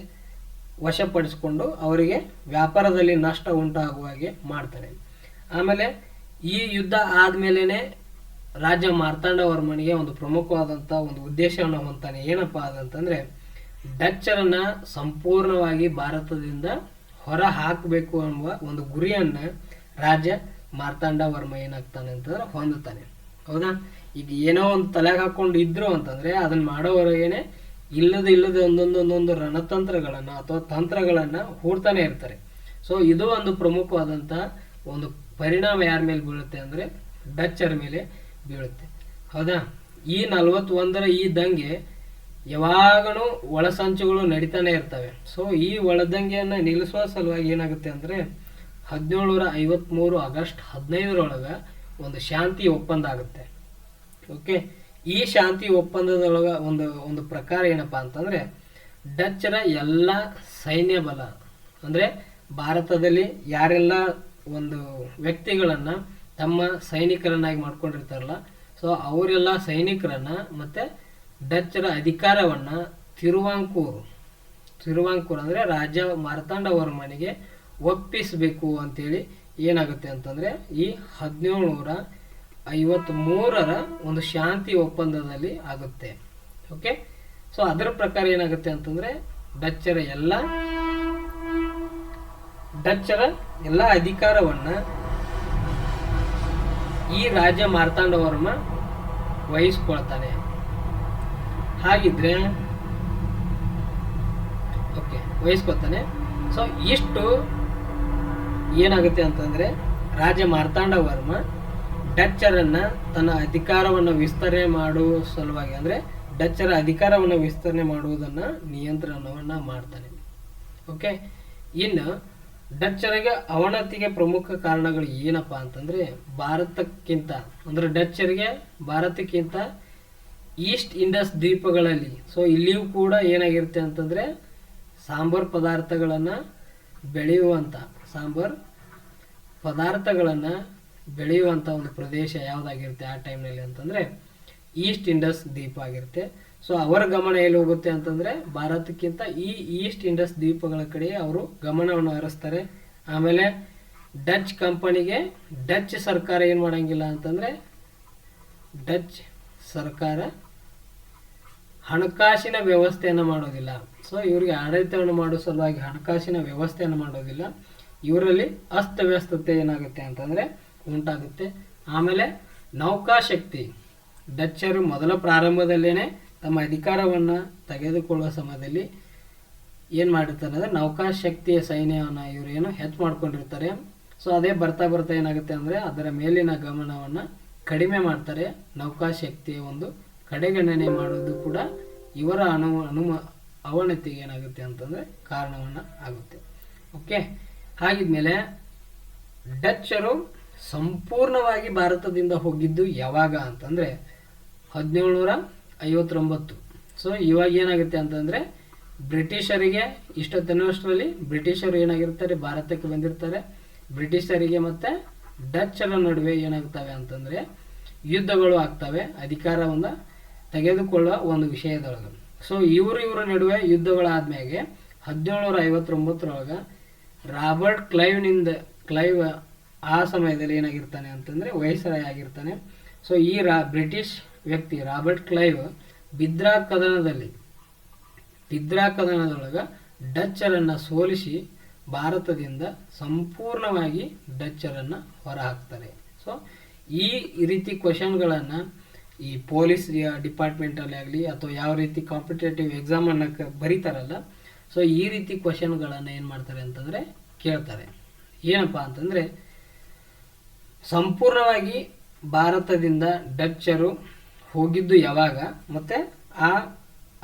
ವಶಪಡಿಸಿಕೊಂಡು ಅವರಿಗೆ ವ್ಯಾಪಾರದಲ್ಲಿ ನಷ್ಟ ಉಂಟಾಗುವ ಹಾಗೆ ಮಾಡ್ತಾನೆ. ಆಮೇಲೆ ಈ ಯುದ್ಧ ಆದಮೇಲೆ ರಾಜ್ಯ ಮಾರ್ತಾಂಡವರ್ಮನಿಗೆ ಒಂದು ಪ್ರಮುಖವಾದಂಥ ಒಂದು ಉದ್ದೇಶವನ್ನು ಹೊಂತಾನೆ ಏನಪ್ಪ ಅದಂತಂದರೆ ಡಚ್ಚರನ್ನ ಸಂಪೂರ್ಣವಾಗಿ ಭಾರತದಿಂದ ಹೊರ ಹಾಕಬೇಕು ಅನ್ನುವ ಒಂದು ಗುರಿಯನ್ನು ರಾಜ ಮಾರ್ತಾಂಡ ವರ್ಮ ಏನಾಗ್ತಾನೆ ಅಂತಂದ್ರೆ ಹೊಂದುತ್ತಾನೆ. ಹೌದಾ? ಈಗ ಏನೋ ಒಂದು ತಲೆಗೆ ಹಾಕೊಂಡು ಇದ್ರು ಅಂತಂದ್ರೆ ಅದನ್ನ ಮಾಡೋವರೆಗೇನೆ ಇಲ್ಲದ ಇಲ್ಲದ ಒಂದೊಂದು ರಣತಂತ್ರಗಳನ್ನು ರಣತಂತ್ರಗಳನ್ನ ಅಥವಾ ತಂತ್ರಗಳನ್ನ ಹೂಡ್ತಾನೆ ಇರ್ತಾರೆ. ಸೊ ಇದು ಒಂದು ಪ್ರಮುಖವಾದಂಥ ಒಂದು ಪರಿಣಾಮ ಯಾರ ಮೇಲೆ ಬೀಳುತ್ತೆ ಅಂದ್ರೆ ಡಚ್ಚರ ಮೇಲೆ ಬೀಳುತ್ತೆ. ಹೌದಾ? ಈ ನಲವತ್ತೊಂದರ ಈ ದಂಗೆ ಯಾವಾಗಲೂ ಒಳಸಂಚುಗಳು ನಡೀತಾನೆ ಇರ್ತವೆ. ಸೊ ಈ ಒಳದಂಗೆಯನ್ನು ನಿಲ್ಲಿಸುವ ಸಲುವಾಗಿ ಏನಾಗುತ್ತೆ ಅಂದರೆ, ಹದಿನೇಳುನೂರ ಐವತ್ತ್ಮೂರು ಆಗಸ್ಟ್ ಹದಿನೈದರೊಳಗೆ ಒಂದು ಶಾಂತಿ ಒಪ್ಪಂದ ಆಗುತ್ತೆ. ಓಕೆ ಈ ಶಾಂತಿ ಒಪ್ಪಂದದೊಳಗ ಒಂದು ಒಂದು ಪ್ರಕಾರ ಏನಪ್ಪ ಅಂತಂದರೆ ಡಚ್ಚರ ಎಲ್ಲ ಸೈನ್ಯ ಬಲ, ಅಂದರೆ ಭಾರತದಲ್ಲಿ ಯಾರೆಲ್ಲ ಒಂದು ವ್ಯಕ್ತಿಗಳನ್ನು ತಮ್ಮ ಸೈನಿಕರನ್ನಾಗಿ ಮಾಡ್ಕೊಂಡಿರ್ತಾರಲ್ಲ ಸೊ ಅವರೆಲ್ಲ ಸೈನಿಕರನ್ನು ಮತ್ತೆ ಡಚ್ಚರ ಅಧಿಕಾರವನ್ನು ತಿರುವಾಂಕೂರು, ತಿರುವಾಂಕೂರ್ ಅಂದರೆ ರಾಜ ಮಾರ್ತಾಂಡವರ್ಮನಿಗೆ ಒಪ್ಪಿಸಬೇಕು ಅಂತೇಳಿ ಏನಾಗುತ್ತೆ ಅಂತಂದರೆ ಈ ಹದಿನೇಳು ನೂರ ಐವತ್ತ್ಮೂರರ ಒಂದು ಶಾಂತಿ ಒಪ್ಪಂದದಲ್ಲಿ ಆಗುತ್ತೆ. ಓಕೆ ಸೊ ಅದರ ಪ್ರಕಾರ ಏನಾಗುತ್ತೆ ಅಂತಂದರೆ ಡಚ್ಚರ ಎಲ್ಲ ಡಚ್ಚರ ಎಲ್ಲ ಅಧಿಕಾರವನ್ನು ಈ ರಾಜ ಮಾರ್ತಾಂಡವರ್ಮ ವಹಿಸ್ಕೊಳ್ತಾನೆ. ಹಾಗಿದ್ರೆ ಓಕೆ ವಹಿಸ್ಕೊತಾನೆ ಸೊ ಇಷ್ಟು ಏನಾಗುತ್ತೆ ಅಂತಂದ್ರೆ, ರಾಜ ಮಾರ್ತಾಂಡ ವರ್ಮ ಡಚ್ಚರನ್ನ ತನ್ನ ಅಧಿಕಾರವನ್ನು ವಿಸ್ತರಣೆ ಮಾಡುವ ಸಲುವಾಗಿ, ಅಂದ್ರೆ ಡಚ್ಚರ ಅಧಿಕಾರವನ್ನು ವಿಸ್ತರಣೆ ಮಾಡುವುದನ್ನ ನಿಯಂತ್ರಣವನ್ನ ಮಾಡ್ತಾನೆ. ಓಕೆ ಇನ್ನು ಡಚ್ಚರಿಗೆ ಅವನತಿಗೆ ಪ್ರಮುಖ ಕಾರಣಗಳು ಏನಪ್ಪಾ ಅಂತಂದ್ರೆ, ಭಾರತಕ್ಕಿಂತ, ಅಂದ್ರೆ ಡಚ್ಚರಿಗೆ ಭಾರತಕ್ಕಿಂತ ಈಸ್ಟ್ ಇಂಡಸ್ ದ್ವೀಪಗಳಲ್ಲಿ. ಸೊ ಇಲ್ಲಿಯೂ ಕೂಡ ಏನಾಗಿರುತ್ತೆ ಅಂತಂದರೆ ಸಾಂಬಾರು ಪದಾರ್ಥಗಳನ್ನು ಬೆಳೆಯುವಂಥ ಸಾಂಬಾರು ಪದಾರ್ಥಗಳನ್ನು ಬೆಳೆಯುವಂಥ ಒಂದು ಪ್ರದೇಶ ಯಾವುದಾಗಿರುತ್ತೆ ಆ ಟೈಮ್ನಲ್ಲಿ ಅಂತಂದರೆ ಈಸ್ಟ್ ಇಂಡಸ್ ದ್ವೀಪ ಆಗಿರುತ್ತೆ. ಸೊ ಅವರ ಗಮನ ಎಲ್ಲಿ ಹೋಗುತ್ತೆ ಅಂತಂದರೆ ಭಾರತಕ್ಕಿಂತ ಈ ಈಸ್ಟ್ ಇಂಡಸ್ ದ್ವೀಪಗಳ ಕಡೆ ಅವರು ಗಮನವನ್ನು ಹರಿಸ್ತಾರೆ. ಆಮೇಲೆ ಡಚ್ ಕಂಪನಿಗೆ ಡಚ್ ಸರ್ಕಾರ ಏನು ಮಾಡೋಂಗಿಲ್ಲ ಅಂತಂದರೆ ಡಚ್ ಸರ್ಕಾರ ಹಣಕಾಸಿನ ವ್ಯವಸ್ಥೆಯನ್ನು ಮಾಡೋದಿಲ್ಲ. ಸೊ ಇವರಿಗೆ ಆಡಳಿತವನ್ನು ಮಾಡೋ ಸಲುವಾಗಿ ಹಣಕಾಸಿನ ವ್ಯವಸ್ಥೆಯನ್ನು ಮಾಡೋದಿಲ್ಲ. ಇವರಲ್ಲಿ ಅಸ್ತವ್ಯಸ್ತತೆ ಏನಾಗುತ್ತೆ ಅಂತಂದರೆ ಉಂಟಾಗುತ್ತೆ. ಆಮೇಲೆ ನೌಕಾಶಕ್ತಿ. ಡಚ್ಚರು ಮೊದಲ ಪ್ರಾರಂಭದಲ್ಲೇ ತಮ್ಮ ಅಧಿಕಾರವನ್ನು ತೆಗೆದುಕೊಳ್ಳುವ ಸಮಯದಲ್ಲಿ ಏನು ಮಾಡಿರ್ತಾರೆ ಅಂದರೆ ನೌಕಾಶಕ್ತಿಯ ಸೈನ್ಯವನ್ನು ಇವರು ಏನು ಹೆಚ್ಚು ಮಾಡ್ಕೊಂಡಿರ್ತಾರೆ. ಸೊ ಅದೇ ಬರ್ತಾ ಬರ್ತಾ ಏನಾಗುತ್ತೆ ಅಂದರೆ ಅದರ ಮೇಲಿನ ಗಮನವನ್ನು ಕಡಿಮೆ ಮಾಡ್ತಾರೆ ನೌಕಾಶಕ್ತಿಯ ಒಂದು ಕಡೆಗಣನೆ ಮಾಡೋದು ಕೂಡ ಇವರ ಅನು ಅನುಮ ಅವನತಿಗೆ ಏನಾಗುತ್ತೆ ಅಂತಂದರೆ ಕಾರಣವನ್ನು ಆಗುತ್ತೆ. ಓಕೆ ಹಾಗಿದ್ಮೇಲೆ ಡಚ್ಚರು ಸಂಪೂರ್ಣವಾಗಿ ಭಾರತದಿಂದ ಹೋಗಿದ್ದು ಯಾವಾಗ ಅಂತಂದರೆ ಹದಿನೇಳುನೂರ ಐವತ್ತೊಂಬತ್ತು. ಸೊ ಇವಾಗ ಏನಾಗುತ್ತೆ ಅಂತಂದರೆ ಬ್ರಿಟಿಷರಿಗೆ ಇಷ್ಟೊತ್ತನಷ್ಟರಲ್ಲಿ ಬ್ರಿಟಿಷರು ಏನಾಗಿರ್ತಾರೆ, ಭಾರತಕ್ಕೆ ಬಂದಿರ್ತಾರೆ. ಬ್ರಿಟಿಷರಿಗೆ ಮತ್ತು ಡಚ್ಚರ ನಡುವೆ ಏನಾಗ್ತವೆ ಅಂತಂದರೆ ಯುದ್ಧಗಳು ಆಗ್ತವೆ, ಅಧಿಕಾರವನ್ನು ತೆಗೆದುಕೊಳ್ಳುವ ಒಂದು ವಿಷಯದೊಳಗೆ ಸೊ ಇವರು ಇವರ ನಡುವೆ ಯುದ್ಧಗಳಾದ್ಮೇಲೆ ಹದಿನೇಳುನೂರ ಐವತ್ತೊಂಬತ್ತರೊಳಗೆ ರಾಬರ್ಟ್ ಕ್ಲೈವ್ನಿಂದ ಕ್ಲೈವ್ ಆ ಸಮಯದಲ್ಲಿ ಏನಾಗಿರ್ತಾನೆ ಅಂತಂದರೆ ವಯಸ್ಸರಾಯ ಆಗಿರ್ತಾನೆ. ಸೊ ಈ ರಾ, ಬ್ರಿಟಿಷ್ ವ್ಯಕ್ತಿ ರಾಬರ್ಟ್ ಕ್ಲೈವ್ ಬಿದ್ರಾ ಕದನದಲ್ಲಿ, ಬಿದ್ರಾ ಕದನದೊಳಗೆ ಡಚ್ಚರನ್ನು ಸೋಲಿಸಿ ಭಾರತದಿಂದ ಸಂಪೂರ್ಣವಾಗಿ ಡಚ್ಚರನ್ನು ಹೊರಹಾಕ್ತಾರೆ. ಸೊ ಈ ರೀತಿ ಕ್ವಶನ್ಗಳನ್ನು ಈ ಪೊಲೀಸ್ ಡಿಪಾರ್ಟ್ಮೆಂಟಲ್ಲಿ ಆಗಲಿ ಅಥವಾ ಯಾವ ರೀತಿ ಕಾಂಪಿಟೇಟಿವ್ ಎಕ್ಸಾಮನ್ನು ಬರೀತಾರಲ್ಲ ಸೊ ಈ ರೀತಿ ಕ್ವಶನ್ಗಳನ್ನು ಏನು ಮಾಡ್ತಾರೆ ಅಂತಂದರೆ ಕೇಳ್ತಾರೆ. ಏನಪ್ಪ ಅಂತಂದರೆ, ಸಂಪೂರ್ಣವಾಗಿ ಭಾರತದಿಂದ ಡಚ್ಚರು ಹೋಗಿದ್ದು ಯಾವಾಗ ಮತ್ತು ಆ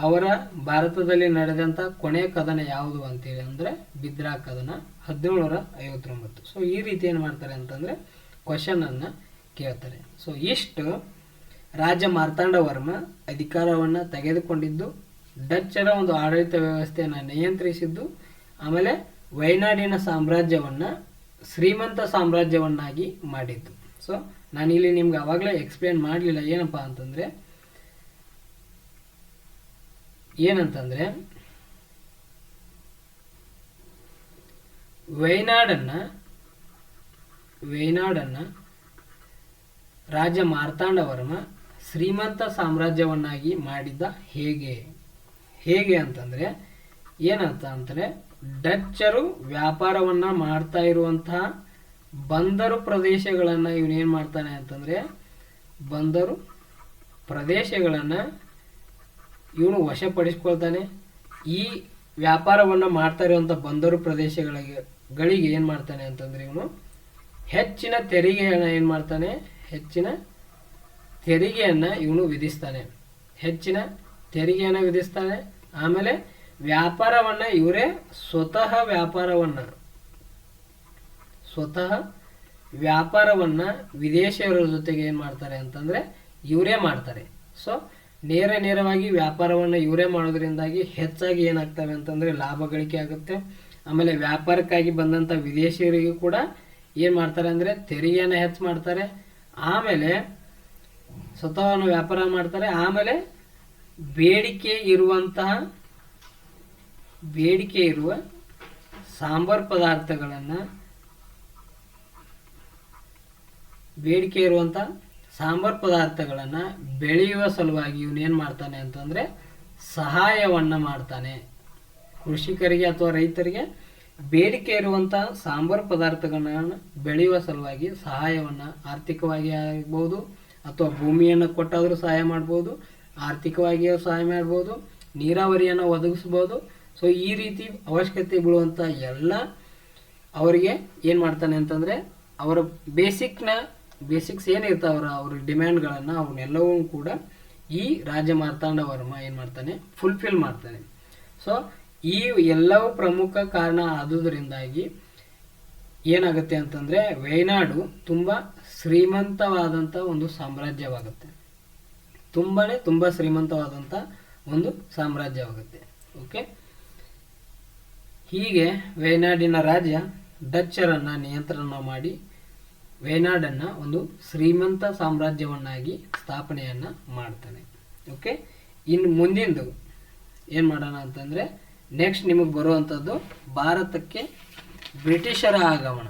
ಅವರ ಭಾರತದಲ್ಲಿ ನಡೆದಂಥ ಕೊನೆಯ ಕದನ ಯಾವುದು ಅಂತೇಳಿ ಅಂದರೆ ಬಿದ್ರಾ ಕದನ ಹದಿನೇಳುನೂರ ಐವತ್ತೊಂಬತ್ತು. ಸೊ ಈ ರೀತಿ ಏನು ಮಾಡ್ತಾರೆ ಅಂತಂದರೆ ಕ್ವಶನನ್ನು ಕೇಳ್ತಾರೆ. ಸೊ ಇಷ್ಟು ರಾಜ ಮಾರ್ತಾಂಡವರ್ಮ ಅಧಿಕಾರವನ್ನು ತೆಗೆದುಕೊಂಡಿದ್ದು ಡಚ್ಚರ ಒಂದು ಆಡಳಿತ ವ್ಯವಸ್ಥೆಯನ್ನು ನಿಯಂತ್ರಿಸಿದ್ದು, ಆಮೇಲೆ ವೈನಾಡಿನ ಸಾಮ್ರಾಜ್ಯವನ್ನು ಶ್ರೀಮಂತ ಸಾಮ್ರಾಜ್ಯವನ್ನಾಗಿ ಮಾಡಿದ್ದು. ಸೊ ನಾನಿಲ್ಲಿ ನಿಮ್ಗೆ ಅವಾಗಲೇ ಎಕ್ಸ್ಪ್ಲೇನ್ ಮಾಡಲಿಲ್ಲ ಏನಪ್ಪ ಅಂತಂದರೆ, ಏನಂತಂದರೆ, ವೈನಾಡನ್ನು ವೈನಾಡನ್ನು ರಾಜ ಮಾರ್ತಾಂಡವರ್ಮ ಶ್ರೀಮಂತ ಸಾಮ್ರಾಜ್ಯವನ್ನಾಗಿ ಮಾಡಿದ್ದ ಹೇಗೆ? ಹೇಗೆ ಅಂತಂದರೆ, ಏನಂತ ಅಂದರೆ ಡಚ್ಚರು ವ್ಯಾಪಾರವನ್ನು ಮಾಡ್ತಾ ಇರುವಂತಹ ಬಂದರು ಪ್ರದೇಶಗಳನ್ನು ಇವನೇನು ಮಾಡ್ತಾನೆ ಅಂತಂದರೆ, ಬಂದರು ಪ್ರದೇಶಗಳನ್ನು ಇವನು ವಶಪಡಿಸ್ಕೊಳ್ತಾನೆ. ಈ ವ್ಯಾಪಾರವನ್ನು ಮಾಡ್ತಾ ಇರುವಂಥ ಬಂದರು ಪ್ರದೇಶಗಳಿಗೆ ಗಳಿಗೆ ಏನು ಮಾಡ್ತಾನೆ ಅಂತಂದರೆ ಇವನು ಹೆಚ್ಚಿನ ತೆರಿಗೆಯನ್ನು ಏನು ಮಾಡ್ತಾನೆ? ಹೆಚ್ಚಿನ ತೆರಿಗೆಯನ್ನು ಇವನು ವಿಧಿಸ್ತಾನೆ. ಹೆಚ್ಚಿನ ತೆರಿಗೆಯನ್ನು ವಿಧಿಸ್ತಾನೆ. ಆಮೇಲೆ ವ್ಯಾಪಾರವನ್ನು ಇವರೇ ಸ್ವತಃ ವ್ಯಾಪಾರವನ್ನು. ಸ್ವತಃ ವ್ಯಾಪಾರವನ್ನು ವಿದೇಶಿಯರ ಜೊತೆಗೆ ಏನು ಮಾಡ್ತಾರೆ ಅಂತಂದರೆ ಇವರೇ ಮಾಡ್ತಾರೆ. ಸೊ ನೇರ ನೇರವಾಗಿ ವ್ಯಾಪಾರವನ್ನು ಇವರೇ ಮಾಡೋದ್ರಿಂದಾಗಿ ಹೆಚ್ಚಾಗಿ ಏನಾಗ್ತವೆ ಅಂತಂದರೆ ಲಾಭ ಗಳಿಕೆ ಆಗುತ್ತೆ. ಆಮೇಲೆ ವ್ಯಾಪಾರಕ್ಕಾಗಿ ಬಂದಂಥ ವಿದೇಶಿಯರಿಗೂ ಕೂಡ ಏನು ಮಾಡ್ತಾರೆ ಅಂದರೆ ತೆರಿಗೆಯನ್ನು ಹೆಚ್ಚು ಮಾಡ್ತಾರೆ. ಆಮೇಲೆ ಸ್ವತಃವನ್ನು ವ್ಯಾಪಾರ ಮಾಡ್ತಾರೆ. ಆಮೇಲೆ ಬೇಡಿಕೆ ಇರುವಂತಹ, ಬೇಡಿಕೆ ಇರುವ ಸಾಂಬಾರ್ ಪದಾರ್ಥಗಳನ್ನು, ಬೇಡಿಕೆ ಇರುವಂಥ ಸಾಂಬಾರ್ ಪದಾರ್ಥಗಳನ್ನು ಬೆಳೆಯುವ ಸಲುವಾಗಿ ಇವನೇನು ಮಾಡ್ತಾನೆ ಅಂತಂದರೆ ಸಹಾಯವನ್ನು ಮಾಡ್ತಾನೆ. ಕೃಷಿಕರಿಗೆ ಅಥವಾ ರೈತರಿಗೆ ಬೇಡಿಕೆ ಇರುವಂಥ ಸಾಂಬಾರ್ ಪದಾರ್ಥಗಳನ್ನು ಬೆಳೆಯುವ ಸಲುವಾಗಿ ಸಹಾಯವನ್ನು ಆರ್ಥಿಕವಾಗಿ ಆಗ್ಬೋದು. ಅಥವಾ ಭೂಮಿಯನ್ನು ಕೊಟ್ಟಾದರೂ ಸಹಾಯ ಮಾಡ್ಬೋದು, ಆರ್ಥಿಕವಾಗಿಯೂ ಸಹಾಯ ಮಾಡ್ಬೋದು, ನೀರಾವರಿಯನ್ನು ಒದಗಿಸ್ಬೋದು. ಸೊ ಈ ರೀತಿ ಅವಶ್ಯಕತೆ ಬೀಳುವಂಥ ಎಲ್ಲ ಅವರಿಗೆ ಏನು ಮಾಡ್ತಾನೆ ಅಂತಂದರೆ, ಅವರ ಬೇಸಿಕ್ನ, ಬೇಸಿಕ್ಸ್ ಏನಿರ್ತಾವ ಅವರ, ಅವ್ರ ಡಿಮ್ಯಾಂಡ್ಗಳನ್ನು ಅವನ್ನೆಲ್ಲವೂ ಕೂಡ ಈ ರಾಜ್ಯ ಮಾರ್ತಾಂಡ ವರ್ಮ ಏನು ಮಾಡ್ತಾನೆ ಫುಲ್ಫಿಲ್ ಮಾಡ್ತಾನೆ. ಸೊ ಈ ಎಲ್ಲವೂ ಪ್ರಮುಖ ಕಾರಣ ಆದುದರಿಂದಾಗಿ ಏನಾಗುತ್ತೆ ಅಂತಂದರೆ, ವಯನಾಡು ತುಂಬ ಶ್ರೀಮಂತವಾದಂಥ ಒಂದು ಸಾಮ್ರಾಜ್ಯವಾಗುತ್ತೆ. ತುಂಬಾ ತುಂಬ ಶ್ರೀಮಂತವಾದಂಥ ಒಂದು ಸಾಮ್ರಾಜ್ಯವಾಗುತ್ತೆ. ಓಕೆ ಹೀಗೆ ವೇನಾಡಿನ ರಾಜ್ಯ ಡಚ್ಚರನ್ನು ನಿಯಂತ್ರಣ ಮಾಡಿ ವಯನಾಡನ್ನು ಒಂದು ಶ್ರೀಮಂತ ಸಾಮ್ರಾಜ್ಯವನ್ನಾಗಿ ಸ್ಥಾಪನೆಯನ್ನು ಮಾಡ್ತಾನೆ. ಓಕೆ ಇನ್ನು ಮುಂದಿಂದು ಏನು ಮಾಡೋಣ ಅಂತಂದರೆ ನೆಕ್ಸ್ಟ್ ನಿಮಗೆ ಬರುವಂಥದ್ದು ಭಾರತಕ್ಕೆ ಬ್ರಿಟಿಷರ ಆಗಮನ.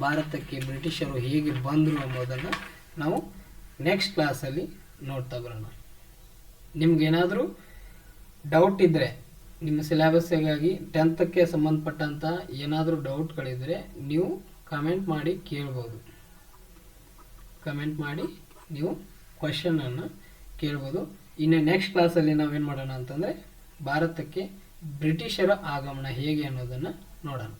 ಭಾರತಕ್ಕೆ ಬ್ರಿಟಿಷರು ಹೇಗೆ ಬಂದರು ಎಂಬುದನ್ನು ನಾವು ನೆಕ್ಸ್ಟ್ ಕ್ಲಾಸಲ್ಲಿ ನೋಡ್ತಾ ಬರೋಣ. ನಿಮಗೇನಾದರೂ ಡೌಟ್ ಇದ್ದರೆ ನಿಮ್ಮ ಸಿಲೆಬಸ್ಸಿಗಾಗಿ ಟೆಂತಕ್ಕೆ ಸಂಬಂಧಪಟ್ಟಂಥ ಏನಾದರೂ ಡೌಟ್ಗಳಿದ್ದರೆ ನೀವು ಕಮೆಂಟ್ ಮಾಡಿ ಕೇಳ್ಬೋದು. ಕಮೆಂಟ್ ಮಾಡಿ ನೀವು ಕ್ವಶನನ್ನು ಕೇಳ್ಬೋದು. ಇನ್ನು ನೆಕ್ಸ್ಟ್ ಕ್ಲಾಸಲ್ಲಿ ನಾವೇನು ಮಾಡೋಣ ಅಂತಂದರೆ, ಭಾರತಕ್ಕೆ ಬ್ರಿಟಿಷರ ಆಗಮನ ಹೇಗೆ ಅನ್ನೋದನ್ನು ನೋಡೋಣ.